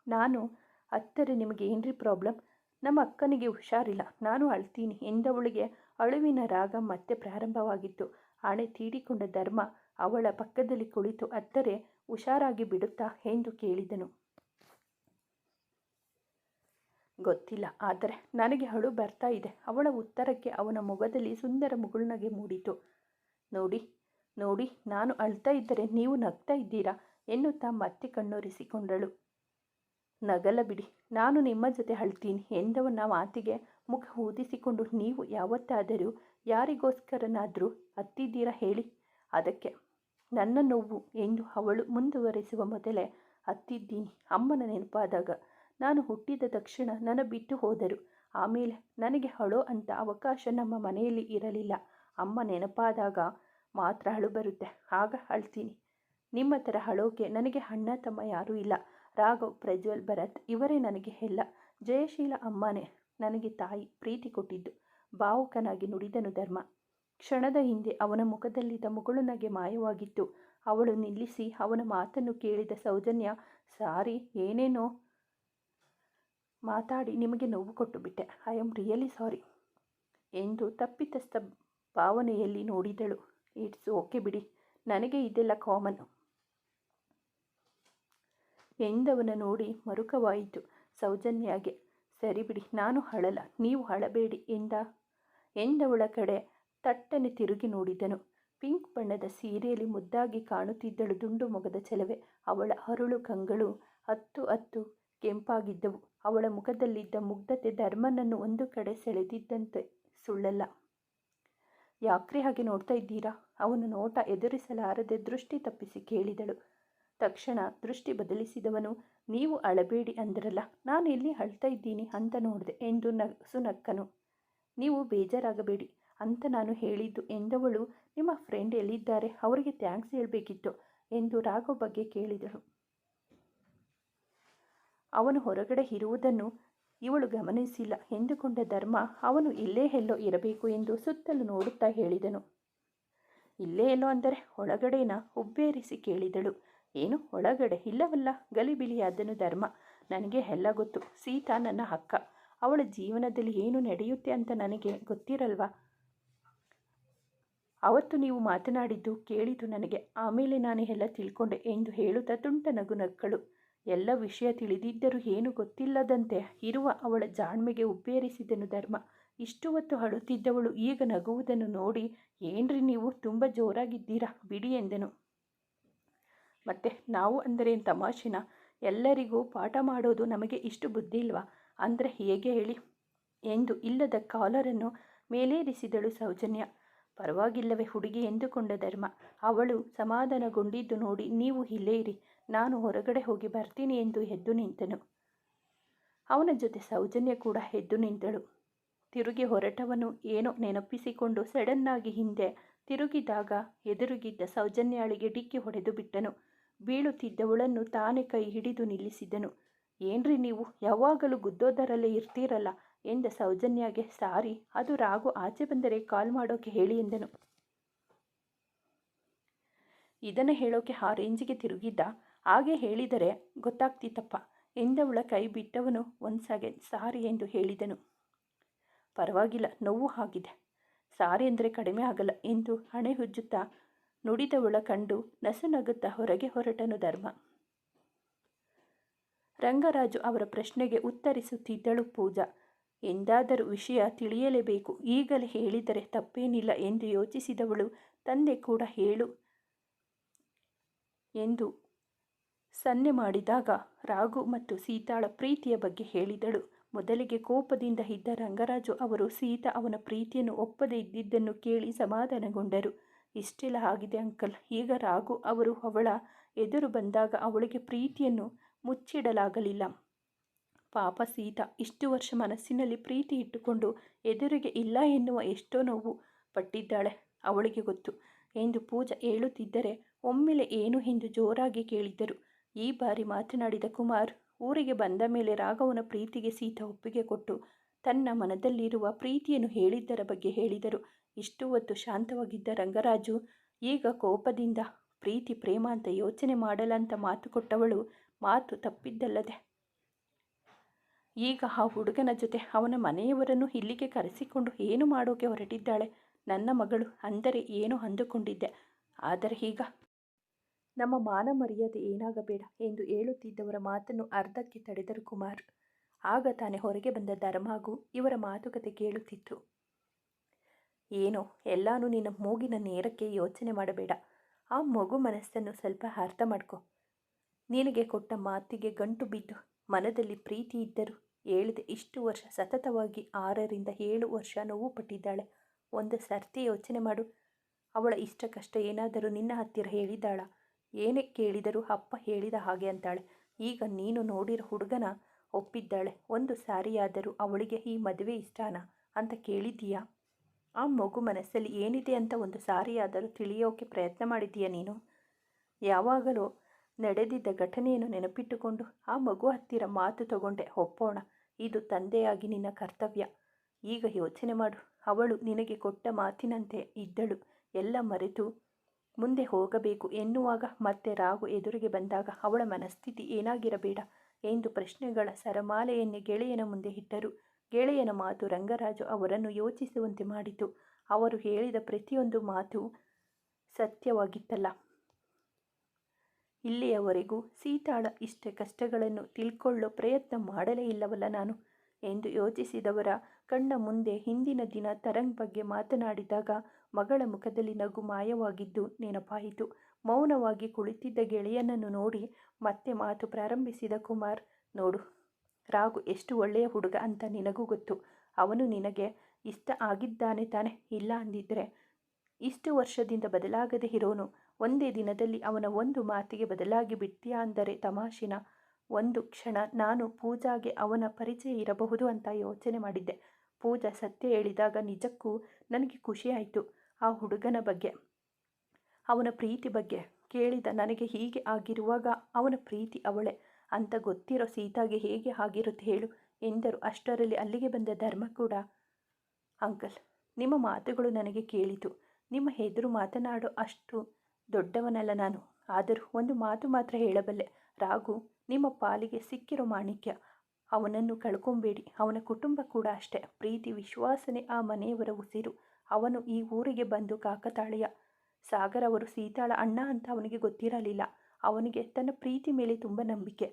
ನಾನು ಹತ್ತರೆ ನಿಮಗೇನ್ರಿ ಪ್ರಾಬ್ಲಮ್? ನಮ್ಮ ಅಕ್ಕನಿಗೆ ಹುಷಾರಿಲ್ಲ. ನಾನು ಅಳ್ತೀನಿ ಎಂದವಳಿಗೆ ಅಳುವಿನ ರಾಗ ಮತ್ತೆ ಪ್ರಾರಂಭವಾಗಿತ್ತು. ಆಣೆ ತೀಡಿಕೊಂಡ ಧರ್ಮ ಅವಳ ಪಕ್ಕದಲ್ಲಿ ಕುಳಿತು ಅತ್ತರೆ ಹುಷಾರಾಗಿ ಬಿಡುತ್ತಾ ಎಂದು ಕೇಳಿದನು. ಗೊತ್ತಿಲ್ಲ, ಆದರೆ ನನಗೆ ಅಳು ಬರ್ತಾ ಇದೆ. ಅವಳ ಉತ್ತರಕ್ಕೆ ಅವನ ಮುಖದಲ್ಲಿ ಸುಂದರ ಮುಗುಳ್ನಗೆ ಮೂಡಿತು. ನೋಡಿ ನೋಡಿ, ನಾನು ಅಳ್ತಾ ಇದ್ದರೆ ನೀವು ನಗ್ತಾ ಇದ್ದೀರಾ ಎನ್ನುತ್ತಾ ಮತ್ತೆ ಕಣ್ಣೊರೆಸಿಕೊಂಡಳು. ನಗಲ ಬಿಡಿ. ನಾನು ನಿಮ್ಮ ಜೊತೆ ಅಳ್ತೀನಿ. ಎಂದವನ ಮಾತಿಗೆ ಮುಖ ಊದಿಸಿಕೊಂಡು ನೀವು ಯಾವತ್ತಾದರೂ ಯಾರಿಗೋಸ್ಕರನಾದರೂ ಅತ್ತಿದ್ದೀರಾ ಹೇಳಿ. ಅದಕ್ಕೆ ನನ್ನ ನೋವು ಎಂದು ಅವಳು ಮುಂದುವರೆಸುವ ಮೊದಲೇ ಅತ್ತಿದ್ದೀನಿ ಅಮ್ಮನ ನೆನಪಾದಾಗ ನಾನು ಹುಟ್ಟಿದ ತಕ್ಷಣ ನನ್ನ ಬಿಟ್ಟು ಹೋದರು. ಆಮೇಲೆ ನನಗೆ ಅಳೋ ಅಂತ ಅವಕಾಶ ನಮ್ಮ ಮನೆಯಲ್ಲಿ ಇರಲಿಲ್ಲ. ಅಮ್ಮ ನೆನಪಾದಾಗ ಮಾತ್ರ ಅಳು ಬರುತ್ತೆ. ಆಗ ಅಳ್ತೀನಿ. ನಿಮ್ಮ ಥರ ಅಳೋಕೆ ನನಗೆ ಅಣ್ಣ ತಮ್ಮ ಯಾರೂ ಇಲ್ಲ. ರಾಘವ್, ಪ್ರಜ್ವಲ್, ಭರತ್ ಇವರೇ ನನಗೆ ಎಲ್ಲ. ಜಯಶೀಲ ಅಮ್ಮನೇ ನನಗೆ ತಾಯಿ ಪ್ರೀತಿ ಕೊಟ್ಟಿದ್ದು. ಭಾವುಕನಾಗಿ ನುಡಿದನು ಧರ್ಮ. ಕ್ಷಣದ ಹಿಂದೆ ಅವನ ಮುಖದಲ್ಲಿದ್ದ ಮುಗುಳುನಗೆ ಮಾಯವಾಗಿತ್ತು. ಅವಳು ನಿಲ್ಲಿಸಿ ಅವನ ಮಾತನ್ನು ಕೇಳಿದ ಸೌಜನ್ಯ, ಸಾರಿ, ಏನೇನೋ ಮಾತಾಡಿ ನಿಮಗೆ ನೋವು ಕೊಟ್ಟು ಬಿಟ್ಟೆ. ಐ ಆಮ್ ರಿಯಲಿ ಸಾರಿ ಎಂದು ತಪ್ಪಿತಸ್ಥ ಭಾವನೆಯಲ್ಲಿ ನೋಡಿದಳು. ಇಟ್ಸ್ ಓಕೆ ಬಿಡಿ. ನನಗೆ ಇದೆಲ್ಲ ಕಾಮನ್ ಎಂದವನ ನೋಡಿ ಮರುಕವಾಯಿತು. ಸೌಜನ್ಯಾಗೆ, ಸರಿ ಬಿಡಿ, ನಾನು ಹಳಲ ನೀವು ಹಳಬೇಡಿ ಎಂದ. ಎಂದವಳ ಕಡೆ ತಟ್ಟನೆ ತಿರುಗಿ ನೋಡಿದನು. ಪಿಂಕ್ ಬಣ್ಣದ ಸೀರೆಯಲ್ಲಿ ಮುದ್ದಾಗಿ ಕಾಣುತ್ತಿದ್ದಳು ದುಂಡು ಮೊಗದ ಚೆಲುವೆ. ಅವಳ ಅರುಳು ಕಂಗಳು ಹತ್ತು ಹತ್ತು ಕೆಂಪಾಗಿದ್ದವು. ಅವಳ ಮುಖದಲ್ಲಿದ್ದ ಮುಗ್ಧತೆ ಧರ್ಮನನ್ನು ಒಂದು ಕಡೆ ಸೆಳೆದಿದ್ದಂತೆ ಸುಳ್ಳಲ್ಲ. ಯಾಕ್ರಿ ಹಾಗೆ ನೋಡ್ತಾ ಇದ್ದೀರಾ? ಅವನು ನೋಟ ಎದುರಿಸಲಾರದೆ ದೃಷ್ಟಿ ತಪ್ಪಿಸಿ ಕೇಳಿದಳು. ತಕ್ಷಣ ದೃಷ್ಟಿ ಬದಲಿಸಿದವನು, ನೀವು ಅಳಬೇಡಿ ಅಂದ್ರಲ್ಲ, ನಾನು ಎಲ್ಲಿ ಅಳ್ತಾ ಇದ್ದೀನಿ ಅಂತ ನೋಡಿದೆ, ಎಂದು ನಗಸು ನಕ್ಕನು. ನೀವು ಬೇಜಾರಾಗಬೇಡಿ, ಅಂತ ನಾನು ಹೇಳಿದ್ದು ಎಂದವಳು, ನಿಮ್ಮ ಫ್ರೆಂಡ್ ಎಲ್ಲಿದ್ದಾರೆ, ಅವರಿಗೆ ಥ್ಯಾಂಕ್ಸ್ ಹೇಳಬೇಕಿತ್ತು, ಎಂದು ರಾಘವ್ ಬಗ್ಗೆ ಕೇಳಿದಳು. ಅವನು ಹೊರಗಡೆ ಇರುವುದನ್ನು ಇವಳು ಗಮನಿಸಿಲ್ಲ, ಎಂದುಕೊಂಡ ಧರ್ಮ, ಅವನು ಇಲ್ಲೇ ಎಲ್ಲೋ ಇರಬೇಕು ಎಂದು ಸುತ್ತಲೂ ನೋಡುತ್ತಾ ಹೇಳಿದನು. ಇಲ್ಲೇ ಎಲ್ಲೋ ಅಂದರೆ, ಒಳಗಡೆನ? ಹುಬ್ಬೇರಿಸಿ ಕೇಳಿದಳು. ಏನು ಒಳಗಡೆ? ಇಲ್ಲವಲ್ಲ ಗಲಿಬಿಲಿಯಾದನು ಧರ್ಮ. ನನಗೆ ಎಲ್ಲ ಗೊತ್ತು. ಸೀತಾ ನನ್ನ ಅಕ್ಕ. ಅವಳ ಜೀವನದಲ್ಲಿ ಏನು ನಡೆಯುತ್ತೆ ಅಂತ ನನಗೆ ಗೊತ್ತಿರಲ್ವಾ? ಅವತ್ತು ನೀವು ಮಾತನಾಡಿದ್ದು ಕೇಳಿದ್ದು ನನಗೆ. ಆಮೇಲೆ ನಾನು ಎಲ್ಲ ತಿಳ್ಕೊಂಡೆ ಎಂದು ಹೇಳುತ್ತಾ ತುಂಟ ನಗು ನಕ್ಕಳು. ಎಲ್ಲ ವಿಷಯ ತಿಳಿದಿದ್ದರೂ ಏನು ಗೊತ್ತಿಲ್ಲದಂತೆ ಇರುವ ಅವಳ ಜಾಣ್ಮೆಗೆ ಉಬ್ಬೇರಿಸಿದನು ಧರ್ಮ. ಇಷ್ಟು ಹೊತ್ತು ಅಳುತ್ತಿದ್ದವಳು ಈಗ ನಗುವುದನ್ನು ನೋಡಿ, ಏನ್ರಿ ನೀವು? ತುಂಬ ಜೋರಾಗಿದ್ದೀರಾ? ಬಿಡಿ ಎಂದನು. ಮತ್ತೆ ನಾವು ಅಂದರೆ ತಮಾಷೆನ? ಎಲ್ಲರಿಗೂ ಪಾಠ ಮಾಡೋದು ನಮಗೆ ಇಷ್ಟು ಬುದ್ಧಿ ಇಲ್ವಾ? ಅಂದರೆ ಹೇಗೆ ಹೇಳಿ? ಎಂದು ಇಲ್ಲದ ಕಾಲರನ್ನು ಮೇಲೇರಿಸಿದಳು ಸೌಜನ್ಯ. ಪರವಾಗಿಲ್ಲವೇ ಹುಡುಗಿ ಎಂದುಕೊಂಡ ಧರ್ಮ. ಅವಳು ಸಮಾಧಾನಗೊಂಡಿದ್ದು ನೋಡಿ ನೀವು ಇಲ್ಲೇ ಇರಿ. ನಾನು ಹೊರಗಡೆ ಹೋಗಿ ಬರ್ತೀನಿ ಎಂದು ಎದ್ದು ನಿಂತನು. ಅವನ ಜೊತೆ ಸೌಜನ್ಯ ಕೂಡ ಎದ್ದು ನಿಂತಳು. ತಿರುಗಿ ಹೊರಟವನು ಏನೋ ನೆನಪಿಸಿಕೊಂಡು ಸಡನ್ನಾಗಿ ಹಿಂದೆ ತಿರುಗಿದಾಗ ಎದುರುಗಿದ್ದ ಸೌಜನ್ಯಾಳಿಗೆ ಡಿಕ್ಕಿ ಹೊಡೆದು ಬಿಟ್ಟನು. ಬೀಳುತ್ತಿದ್ದವಳನ್ನು ತಾನೇ ಕೈ ಹಿಡಿದು ನಿಲ್ಲಿಸಿದನು. ಏನ್ರಿ ನೀವು? ಯಾವಾಗಲೂ ಗುದ್ದೋದರಲ್ಲೇ ಇರ್ತೀರಲ್ಲ? ಎಂದ ಸೌಜನ್ಯಾಗೆ. ಸಾರಿ, ಅದು ರಾಗು ಆಚೆ ಬಂದರೆ ಕಾಲ್ ಮಾಡೋಕೆ ಹೇಳಿ ಎಂದನು. ಇದನ್ನು ಹೇಳೋಕೆ ಆ ರೇಂಜಿಗೆ ತಿರುಗಿದ್ದ. ಹಾಗೆ ಹೇಳಿದರೆ ಗೊತ್ತಾಗ್ತಿತ್ತಪ್ಪ ಎಂದವಳ ಕೈ ಬಿಟ್ಟವನು ಒಂದ್ಸಾಗೆ. ಸಾರಿ ಎಂದು ಹೇಳಿದನು. ಪರವಾಗಿಲ್ಲ, ನೋವು ಆಗಿದೆ. ಸಾರಿ ಅಂದರೆ ಕಡಿಮೆ ಆಗಲ್ಲ ಎಂದು ಹಣೆ ಹುಜ್ಜುತ್ತಾ ನುಡಿದವಳ ಕಂಡು ನಸು ನಗುತ್ತಾ ಹೊರಗೆ ಹೊರಟನು ಧರ್ಮ. ರಂಗರಾಜು ಅವರ ಪ್ರಶ್ನೆಗೆ ಉತ್ತರಿಸುತ್ತಿದ್ದಳು ಪೂಜಾ. ಎಂದಾದರೂ ವಿಷಯ ತಿಳಿಯಲೇಬೇಕು. ಈಗಲೇ ಹೇಳಿದರೆ ತಪ್ಪೇನಿಲ್ಲ ಎಂದು ಯೋಚಿಸಿದವಳು, ತಂದೆ ಕೂಡ ಹೇಳು ಎಂದು ಸನ್ನೆ ಮಾಡಿದಾಗ ರಾಘು ಮತ್ತು ಸೀತಾಳ ಪ್ರೀತಿಯ ಬಗ್ಗೆ ಹೇಳಿದಳು. ಮೊದಲಿಗೆ ಕೋಪದಿಂದ ಇದ್ದ ರಂಗರಾಜು ಅವರು ಸೀತಾ ಅವನ ಪ್ರೀತಿಯನ್ನು ಒಪ್ಪದೇ ಇದ್ದಿದ್ದನ್ನು ಕೇಳಿ ಸಮಾಧಾನಗೊಂಡರು. ಇಷ್ಟೆಲ್ಲ ಆಗಿದೆ ಅಂಕಲ್. ಈಗ ರಾಘು ಅವರು ಅವಳ ಎದುರು ಬಂದಾಗ ಅವಳಿಗೆ ಪ್ರೀತಿಯನ್ನು ಮುಚ್ಚಿಡಲಾಗಲಿಲ್ಲ. ಪಾಪ ಸೀತಾ, ಇಷ್ಟು ವರ್ಷ ಮನಸ್ಸಿನಲ್ಲಿ ಪ್ರೀತಿ ಇಟ್ಟುಕೊಂಡು ಎದುರಿಗೆ ಇಲ್ಲ ಎನ್ನುವ ಎಷ್ಟೋ ನೋವು ಪಟ್ಟಿದ್ದಾಳೆ ಅವಳಿಗೆ ಗೊತ್ತು. ಎಂದು ಪೂಜಾ ಹೇಳುತ್ತಿದ್ದರೆ ಒಮ್ಮೆಲೆ ಏನು ಎಂದು ಜೋರಾಗಿ ಕೇಳಿದ್ದರು. ಈ ಬಾರಿ ಮಾತನಾಡಿದ ಕುಮಾರ್, ಊರಿಗೆ ಬಂದ ಮೇಲೆ ರಾಘವನ ಪ್ರೀತಿಗೆ ಸೀತಾ ಒಪ್ಪಿಗೆ ಕೊಟ್ಟು ತನ್ನ ಮನದಲ್ಲಿರುವ ಪ್ರೀತಿಯನ್ನು ಹೇಳಿದ್ದರ ಬಗ್ಗೆ ಹೇಳಿದರು. ಇಷ್ಟು ಹೊತ್ತು ಶಾಂತವಾಗಿದ್ದ ರಂಗರಾಜು, ಈಗ ಕೋಪದಿಂದ ಪ್ರೀತಿ, ಪ್ರೇಮ ಅಂತ ಯೋಚನೆ ಮಾಡಲಂತ ಮಾತು ಕೊಟ್ಟವಳು ಮಾತು ತಪ್ಪಿದ್ದಲ್ಲದೆ. ಈಗ ಆ ಹುಡುಗನ ಜೊತೆ ಅವನ ಮನೆಯವರನ್ನು ಇಲ್ಲಿಗೆ ಕರೆಸಿಕೊಂಡು ಏನು ಮಾಡೋಕೆ ಹೊರಟಿದ್ದಾಳೆ? ನನ್ನ ಮಗಳು ಅಂದರೆ ಏನು ಅಂದುಕೊಂಡಿದ್ದೆ? ಆದರೆ ಈಗ ನಮ್ಮ ಮಾನ ಮರ್ಯಾದೆ ಏನಾಗಬೇಡ ಎಂದು ಹೇಳುತ್ತಿದ್ದವರ ಮಾತನ್ನು ಅರ್ಧಕ್ಕೆ ತಡೆದರು ಕುಮಾರ್. ಆಗ ತಾನೇ ಹೊರಗೆ ಬಂದ ಧರ್ಮಾಗೂ ಇವರ ಮಾತುಕತೆ ಕೇಳುತ್ತಿತ್ತು. ಏನೋ? ಎಲ್ಲಾನು ನಿನ್ನ ಮೂಗಿನ ನೇರಕ್ಕೆ ಯೋಚನೆ ಮಾಡಬೇಡ. ಆ ಮಗು ಮನಸ್ಸನ್ನು ಸ್ವಲ್ಪ ಅರ್ಥ ಮಾಡ್ಕೊ. ನಿನಗೆ ಕೊಟ್ಟ ಮಾತಿಗೆ ಗಂಟು ಬಿದ್ದು ಮನದಲ್ಲಿ ಪ್ರೀತಿ ಇದ್ದರೂ ಹೇಳಿದೆ. ಇಷ್ಟು ವರ್ಷ, ಸತತವಾಗಿ ಆರರಿಂದ ಏಳು ವರ್ಷ ನೋವು ಪಟ್ಟಿದ್ದಾಳೆ. ಒಂದು ಸರ್ತಿ ಯೋಚನೆ ಮಾಡು. ಅವಳ ಇಷ್ಟ ಕಷ್ಟ ಏನಾದರೂ ನಿನ್ನ ಹತ್ತಿರ ಹೇಳಿದ್ದಾಳ. ಏನೇ ಕೇಳಿದರೂ ಅಪ್ಪ ಹೇಳಿದ ಹಾಗೆ ಅಂತಾಳೆ. ಈಗ ನೀನು ನೋಡಿರೋ ಹುಡುಗನ ಒಪ್ಪಿದ್ದಾಳೆ. ಒಂದು ಸಾರಿಯಾದರೂ ಅವಳಿಗೆ ಈ ಮದುವೆ ಇಷ್ಟಾನ ಅಂತ ಕೇಳಿದ್ದೀಯಾ? ಆ ಮಗು ಮನಸ್ಸಲ್ಲಿ ಏನಿದೆ ಅಂತ ಒಂದು ಸಾರಿಯಾದರೂ ತಿಳಿಯೋಕೆ ಪ್ರಯತ್ನ ಮಾಡಿದೀಯ ನೀನು? ಯಾವಾಗಲೂ ನಡೆದಿದ್ದ ಘಟನೆಯನ್ನು ನೆನಪಿಟ್ಟುಕೊಂಡು ಆ ಮಗು ಹತ್ತಿರ ಮಾತು ತಗೊಂಡೆ, ಒಪ್ಪೋಣ, ಇದು ತಂದೆಯಾಗಿ ನಿನ್ನ ಕರ್ತವ್ಯ. ಈಗ ಯೋಚನೆ ಮಾಡು. ಅವಳು ನಿನಗೆ ಕೊಟ್ಟ ಮಾತಿನಂತೆ ಇದ್ದಳು. ಎಲ್ಲ ಮರೆತು ಮುಂದೆ ಹೋಗಬೇಕು. ಎನ್ನುವಾಗ ಮತ್ತೆ ರಾಗು ಎದುರಿಗೆ ಬಂದಾಗ ಅವಳ ಮನಸ್ಥಿತಿ ಏನಾಗಿರಬೇಡ ಎಂದು ಪ್ರಶ್ನೆಗಳ ಸರಮಾಲೆಯನ್ನೇ ಗೆಳೆಯನ ಮುಂದೆ ಇಟ್ಟರು. ಗೆಳೆಯನ ಮಾತು ರಂಗರಾಜು ಅವರನ್ನು ಯೋಚಿಸುವಂತೆ ಮಾಡಿತು. ಅವರು ಹೇಳಿದ ಪ್ರತಿಯೊಂದು ಮಾತು ಸತ್ಯವಾಗಿತ್ತಲ್ಲ. ಇಲ್ಲಿಯವರೆಗೂ ಸೀತಾಳ ಇಷ್ಟ ಕಷ್ಟಗಳನ್ನು ತಿಳ್ಕೊಳ್ಳೋ ಪ್ರಯತ್ನ ಮಾಡಲೇ ಇಲ್ಲವಲ್ಲ ನಾನು? ಎಂದು ಯೋಚಿಸಿದವರ ಕಣ್ಣ ಮುಂದೆ ಹಿಂದಿನ ದಿನ ತರಂಗ್ ಬಗ್ಗೆ ಮಾತನಾಡಿದಾಗ ಮಗಳ ಮುಖದಲ್ಲಿ ನಗು ಮಾಯವಾಗಿದ್ದು ನೆನಪಾಯಿತು. ಮೌನವಾಗಿ ಕುಳಿತಿದ್ದ ಗೆಳೆಯನನ್ನು ನೋಡಿ ಮತ್ತೆ ಮಾತು ಪ್ರಾರಂಭಿಸಿದ ಕುಮಾರ್, ನೋಡು ರಾಗು ಎಷ್ಟು ಒಳ್ಳೆಯ ಹುಡುಗ ಅಂತ ನಿನಗೂ ಗೊತ್ತು. ಅವನು ನಿನಗೆ ಇಷ್ಟ ಆಗಿದ್ದಾನೆ ತಾನೆ? ಇಲ್ಲ ಅಂದಿದ್ರೆ ಇಷ್ಟು ವರ್ಷದಿಂದ ಬದಲಾಗದೆ ಇರೋನು? ಒಂದೇ ದಿನದಲ್ಲಿ ಅವನ ಒಂದು ಮಾತಿಗೆ ಬದಲಾಗಿ ಬಿಡ್ತೀಯಾ ಅಂದರೆ ತಮಾಷಿನ? ಒಂದು ಕ್ಷಣ ನಾನು ಪೂಜಾಗೆ ಅವನ ಪರಿಚಯ ಇರಬಹುದು ಅಂತ ಯೋಚನೆ ಮಾಡಿದ್ದೆ. ಪೂಜಾ ಸತ್ಯ ಹೇಳಿದಾಗ ನಿಜಕ್ಕೂ ನನಗೆ ಖುಷಿಯಾಯಿತು ಆ ಹುಡುಗನ ಬಗ್ಗೆ, ಅವನ ಪ್ರೀತಿ ಬಗ್ಗೆ ಕೇಳಿದ ನನಗೆ ಹೀಗೆ ಆಗಿರುವಾಗ ಅವನ ಪ್ರೀತಿ ಅವಳೆ. ಅಂತ ಗೊತ್ತಿರೋ ಸೀತಾಗೆ ಹೇಗೆ ಆಗಿರುತ್ತೆ ಹೇಳು ಎಂದರು. ಅಷ್ಟರಲ್ಲಿ ಅಲ್ಲಿಗೆ ಬಂದ ಧರ್ಮ ಕೂಡ, ಅಂಕಲ್, ನಿಮ್ಮ ಮಾತುಗಳು ನನಗೆ ಕೇಳಿತು. ನಿಮ್ಮ ಹೆದರು ಮಾತನಾಡೋ ಅಷ್ಟು ದೊಡ್ಡವನಲ್ಲ ನಾನು. ಆದರೂ ಒಂದು ಮಾತು ಮಾತ್ರ ಹೇಳಬಲ್ಲೆ. ರಾಘು, ನಿಮ್ಮ ಪಾಲಿಗೆ ಸಿಕ್ಕಿರೋ ಮಾಣಿಕ್ಯ, ಅವನನ್ನು ಕಳ್ಕೊಂಬೇಡಿ. ಅವನ ಕುಟುಂಬ ಕೂಡ ಅಷ್ಟೇ. ಪ್ರೀತಿ, ವಿಶ್ವಾಸನೆ ಆ ಮನೆಯವರ ಉಸಿರು. ಅವನು ಈ ಊರಿಗೆ ಬಂದು ಕಾಕತಾಳೀಯ. ಸಾಗರ್ ಅವರು, ಸೀತಾಳ ಅಣ್ಣ ಅಂತ ಅವನಿಗೆ ಗೊತ್ತಿರಲಿಲ್ಲ. ಅವನಿಗೆ ತನ್ನ ಪ್ರೀತಿ ಮೇಲೆ ತುಂಬ ನಂಬಿಕೆ.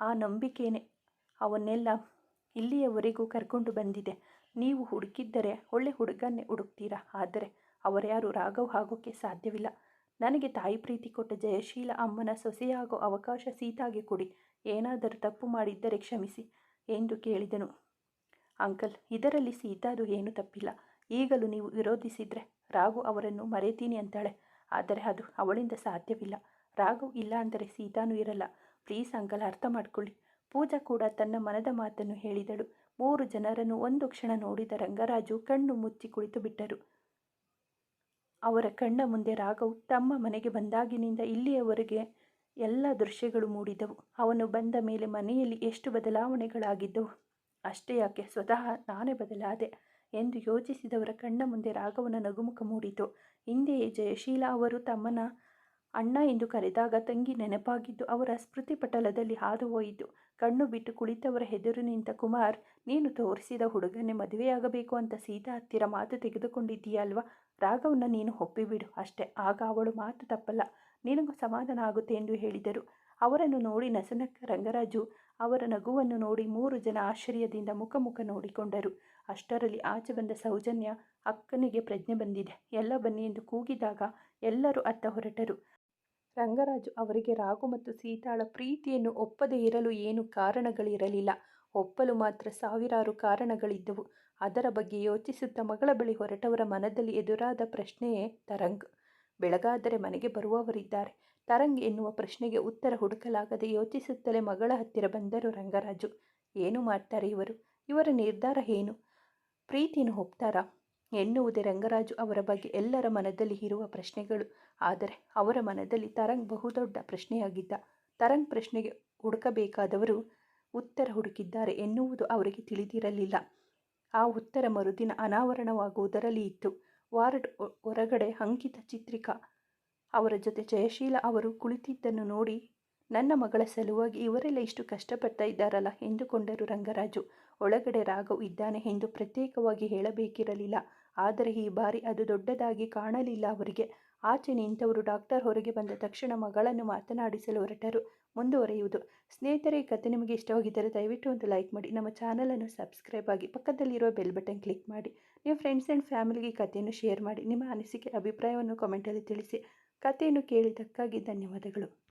ಆ ನಂಬಿಕೆಯೇ ಅವನ್ನೆಲ್ಲ ಇಲ್ಲಿಯವರೆಗೂ ಕರ್ಕೊಂಡು ಬಂದಿದೆ. ನೀವು ಹುಡುಕಿದ್ದರೆ ಒಳ್ಳೆ ಹುಡುಗನ್ನೇ ಹುಡುಕ್ತೀರಾ? ಆದರೆ ಅವರ್ಯಾರು ರಾಘವ್ ಆಗೋಕ್ಕೆ ಸಾಧ್ಯವಿಲ್ಲ. ನನಗೆ ತಾಯಿ ಪ್ರೀತಿ ಕೊಟ್ಟ ಜಯಶೀಲ ಅಮ್ಮನ ಸೊಸೆಯಾಗೋ ಅವಕಾಶ ಸೀತಾಗೆ ಕೊಡಿ. ಏನಾದರೂ ತಪ್ಪು ಮಾಡಿದ್ದರೆ ಕ್ಷಮಿಸಿ ಎಂದು ಕೇಳಿದನು. ಅಂಕಲ್, ಇದರಲ್ಲಿ ಸೀತಾದು ಏನು ತಪ್ಪಿಲ್ಲ. ಈಗಲೂ ನೀವು ವಿರೋಧಿಸಿದರೆ ರಾಘು ಅವರನ್ನು ಮರೆತೀನಿ ಅಂತಾಳೆ. ಆದರೆ ಅದು ಅವಳಿಂದ ಸಾಧ್ಯವಿಲ್ಲ. ರಾಘು ಇಲ್ಲ ಅಂದರೆ ಸೀತಾನೂ ಇರಲ್ಲ. ಪ್ಲೀಸ್ ಅಂಕಲ್ ಅರ್ಥ ಮಾಡ್ಕೊಳ್ಳಿ. ಪೂಜಾ ಕೂಡ ತನ್ನ ಮನದ ಮಾತನ್ನು ಹೇಳಿದಳು. ಮೂರು ಜನರನ್ನು ಒಂದು ಕ್ಷಣ ನೋಡಿದ ರಂಗರಾಜು ಕಣ್ಣು ಮುಚ್ಚಿ ಕುಳಿತು ಬಿಟ್ಟರು. ಅವರ ಕಣ್ಣ ಮುಂದೆ ರಾಘವ್ ತಮ್ಮ ಮನೆಗೆ ಬಂದಾಗಿನಿಂದ ಇಲ್ಲಿಯವರೆಗೆ ಎಲ್ಲ ದೃಶ್ಯಗಳು ಮೂಡಿದವು. ಅವನು ಬಂದ ಮೇಲೆ ಮನೆಯಲ್ಲಿ ಎಷ್ಟು ಬದಲಾವಣೆಗಳಾಗಿದ್ದವು ಅಷ್ಟೇ ಯಾಕೆ ಸ್ವತಃ ನಾನೇ ಬದಲಾದೆ ಎಂದು ಯೋಚಿಸಿದವರ ಕಣ್ಣ ಮುಂದೆ ರಾಘವನ ನಗುಮುಖ ಮೂಡಿತು. ಹಿಂದೆಯೇ ಜಯಶೀಲ ಅವರು ತಮ್ಮನ ಅಣ್ಣ ಎಂದು ಕರೆದಾಗ ತಂಗಿ ನೆನಪಾಗಿದ್ದು ಅವರ ಸ್ಮೃತಿ ಪಟಲದಲ್ಲಿ ಹಾದು ಹೋಯಿತು. ಕಣ್ಣು ಬಿಟ್ಟು ಕುಳಿತವರ ಹೆದರು ನಿಂತ ಕುಮಾರ್, ನೀನು ತೋರಿಸಿದ ಹುಡುಗನೇ ಮದುವೆಯಾಗಬೇಕು ಅಂತ ಸೀತಾ ಹತ್ತಿರ ಮಾತು ತೆಗೆದುಕೊಂಡಿದ್ದೀಯಲ್ವಾ? ರಾಘವನ್ನ ನೀನು ಒಪ್ಪಿಬಿಡು ಅಷ್ಟೇ. ಆಗ ಅವಳು ಮಾತು ತಪ್ಪಲ್ಲ. ನಿನಗೂ ಸಮಾಧಾನ ಆಗುತ್ತೆ ಎಂದು ಹೇಳಿದರು. ಅವರನ್ನು ನೋಡಿ ನಸನಕ್ಕ ರಂಗರಾಜು ಅವರ ನಗುವನ್ನು ನೋಡಿ ಮೂರು ಜನ ಆಶ್ಚರ್ಯದಿಂದ ಮುಖ ಮುಖ ನೋಡಿಕೊಂಡರು. ಅಷ್ಟರಲ್ಲಿ ಆಚೆ ಬಂದ ಸೌಜನ್ಯ, ಅಕ್ಕನಿಗೆ ಪ್ರಜ್ಞೆ ಬಂದಿದೆ. ಎಲ್ಲ ಬನ್ನಿ ಎಂದು ಕೂಗಿದಾಗ ಎಲ್ಲರೂ ಅತ್ತ ಹೊರಟರು. ರಂಗರಾಜು ಅವರಿಗೆ ರಾಘು ಮತ್ತು ಸೀತಾಳ ಪ್ರೀತಿಯನ್ನು ಒಪ್ಪದೇ ಇರಲು ಏನು ಕಾರಣಗಳಿರಲಿಲ್ಲ. ಒಪ್ಪಲು ಮಾತ್ರ ಸಾವಿರಾರು ಕಾರಣಗಳಿದ್ದವು. ಅದರ ಬಗ್ಗೆ ಯೋಚಿಸುತ್ತಾ ಮಗಳ ಬಳಿ ಹೊರಟವರ ಮನದಲ್ಲಿ ಎದುರಾದ ಪ್ರಶ್ನೆಯೇ ತರಂಗ್. ಬೆಳಗಾದರೆ ಮನೆಗೆ ಬರುವವರಿದ್ದಾರೆ. ತರಂಗ್ ಎನ್ನುವ ಪ್ರಶ್ನೆಗೆ ಉತ್ತರ ಹುಡುಕಲಾಗದೆ ಯೋಚಿಸುತ್ತಲೇ ಮಗಳ ಹತ್ತಿರ ಬಂದರು ರಂಗರಾಜು. ಏನು ಮಾಡ್ತಾರೆ ಇವರು? ಇವರ ನಿರ್ಧಾರ ಏನು? ಪ್ರೀತಿಯನ್ನು ಒಪ್ತಾರಾ? ಎನ್ನುವುದೇ ರಂಗರಾಜು ಅವರ ಬಗ್ಗೆ ಎಲ್ಲರ ಮನದಲ್ಲಿ ಇರುವ ಪ್ರಶ್ನೆಗಳು. ಆದರೆ ಅವರ ಮನದಲ್ಲಿ ತರಂಗ್ ಬಹುದೊಡ್ಡ ಪ್ರಶ್ನೆಯಾಗಿದ್ದ. ತರಂಗ್ ಪ್ರಶ್ನೆಗೆ ಹುಡುಕಬೇಕಾದವರು ಉತ್ತರ ಹುಡುಕಿದ್ದಾರೆ ಎನ್ನುವುದು ಅವರಿಗೆ ತಿಳಿದಿರಲಿಲ್ಲ. ಆ ಉತ್ತರ ಮರುದಿನ ಅನಾವರಣವಾಗುವುದರಲ್ಲಿ ಇತ್ತು. ವಾರ್ಡ್ ಹೊರಗಡೆ ಅಂಕಿತ ಚಿತ್ರಿಕಾ ಅವರ ಜೊತೆ ಜಯಶೀಲ ಅವರು ಕುಳಿತಿದ್ದನ್ನು ನೋಡಿ, ನನ್ನ ಮಗಳ ಸಲುವಾಗಿ ಇವರೆಲ್ಲ ಇಷ್ಟು ಕಷ್ಟಪಡ್ತಾ ಇದ್ದಾರಲ್ಲ ಎಂದುಕೊಂಡರು ರಂಗರಾಜು. ಒಳಗಡೆ ರಾಘವ್ ಇದ್ದಾನೆ ಎಂದು ಪ್ರತ್ಯೇಕವಾಗಿ ಹೇಳಬೇಕಿರಲಿಲ್ಲ. ಆದರೆ ಈ ಬಾರಿ ಅದು ದೊಡ್ಡದಾಗಿ ಕಾಣಲಿಲ್ಲ ಅವರಿಗೆ. ಆಚೆ ನಿಂತವರು ಡಾಕ್ಟರ್ ಹೊರಗೆ ಬಂದ ತಕ್ಷಣ ಮಗಳನ್ನು ಮಾತನಾಡಿಸಲು ಹೊರಟರು. ಮುಂದುವರೆಯುವುದು. ಸ್ನೇಹಿತರೆ, ಈ ಕತೆ ನಿಮಗೆ ಇಷ್ಟವಾಗಿದ್ದರೆ ದಯವಿಟ್ಟು ಒಂದು ಲೈಕ್ ಮಾಡಿ. ನಮ್ಮ ಚಾನಲನ್ನು ಸಬ್ಸ್ಕ್ರೈಬ್ ಆಗಿ ಪಕ್ಕದಲ್ಲಿರುವ ಬೆಲ್ ಬಟನ್ ಕ್ಲಿಕ್ ಮಾಡಿ. ನಿಮ್ಮ ಫ್ರೆಂಡ್ಸ್ ಆ್ಯಂಡ್ ಫ್ಯಾಮಿಲಿಗೆ ಕಥೆಯನ್ನು ಶೇರ್ ಮಾಡಿ. ನಿಮ್ಮ ಅನಿಸಿಕೆ, ಅಭಿಪ್ರಾಯವನ್ನು ಕಮೆಂಟಲ್ಲಿ ತಿಳಿಸಿ. ಕಥೆಯನ್ನು ಕೇಳಿದ್ದಕ್ಕಾಗಿ ಧನ್ಯವಾದಗಳು.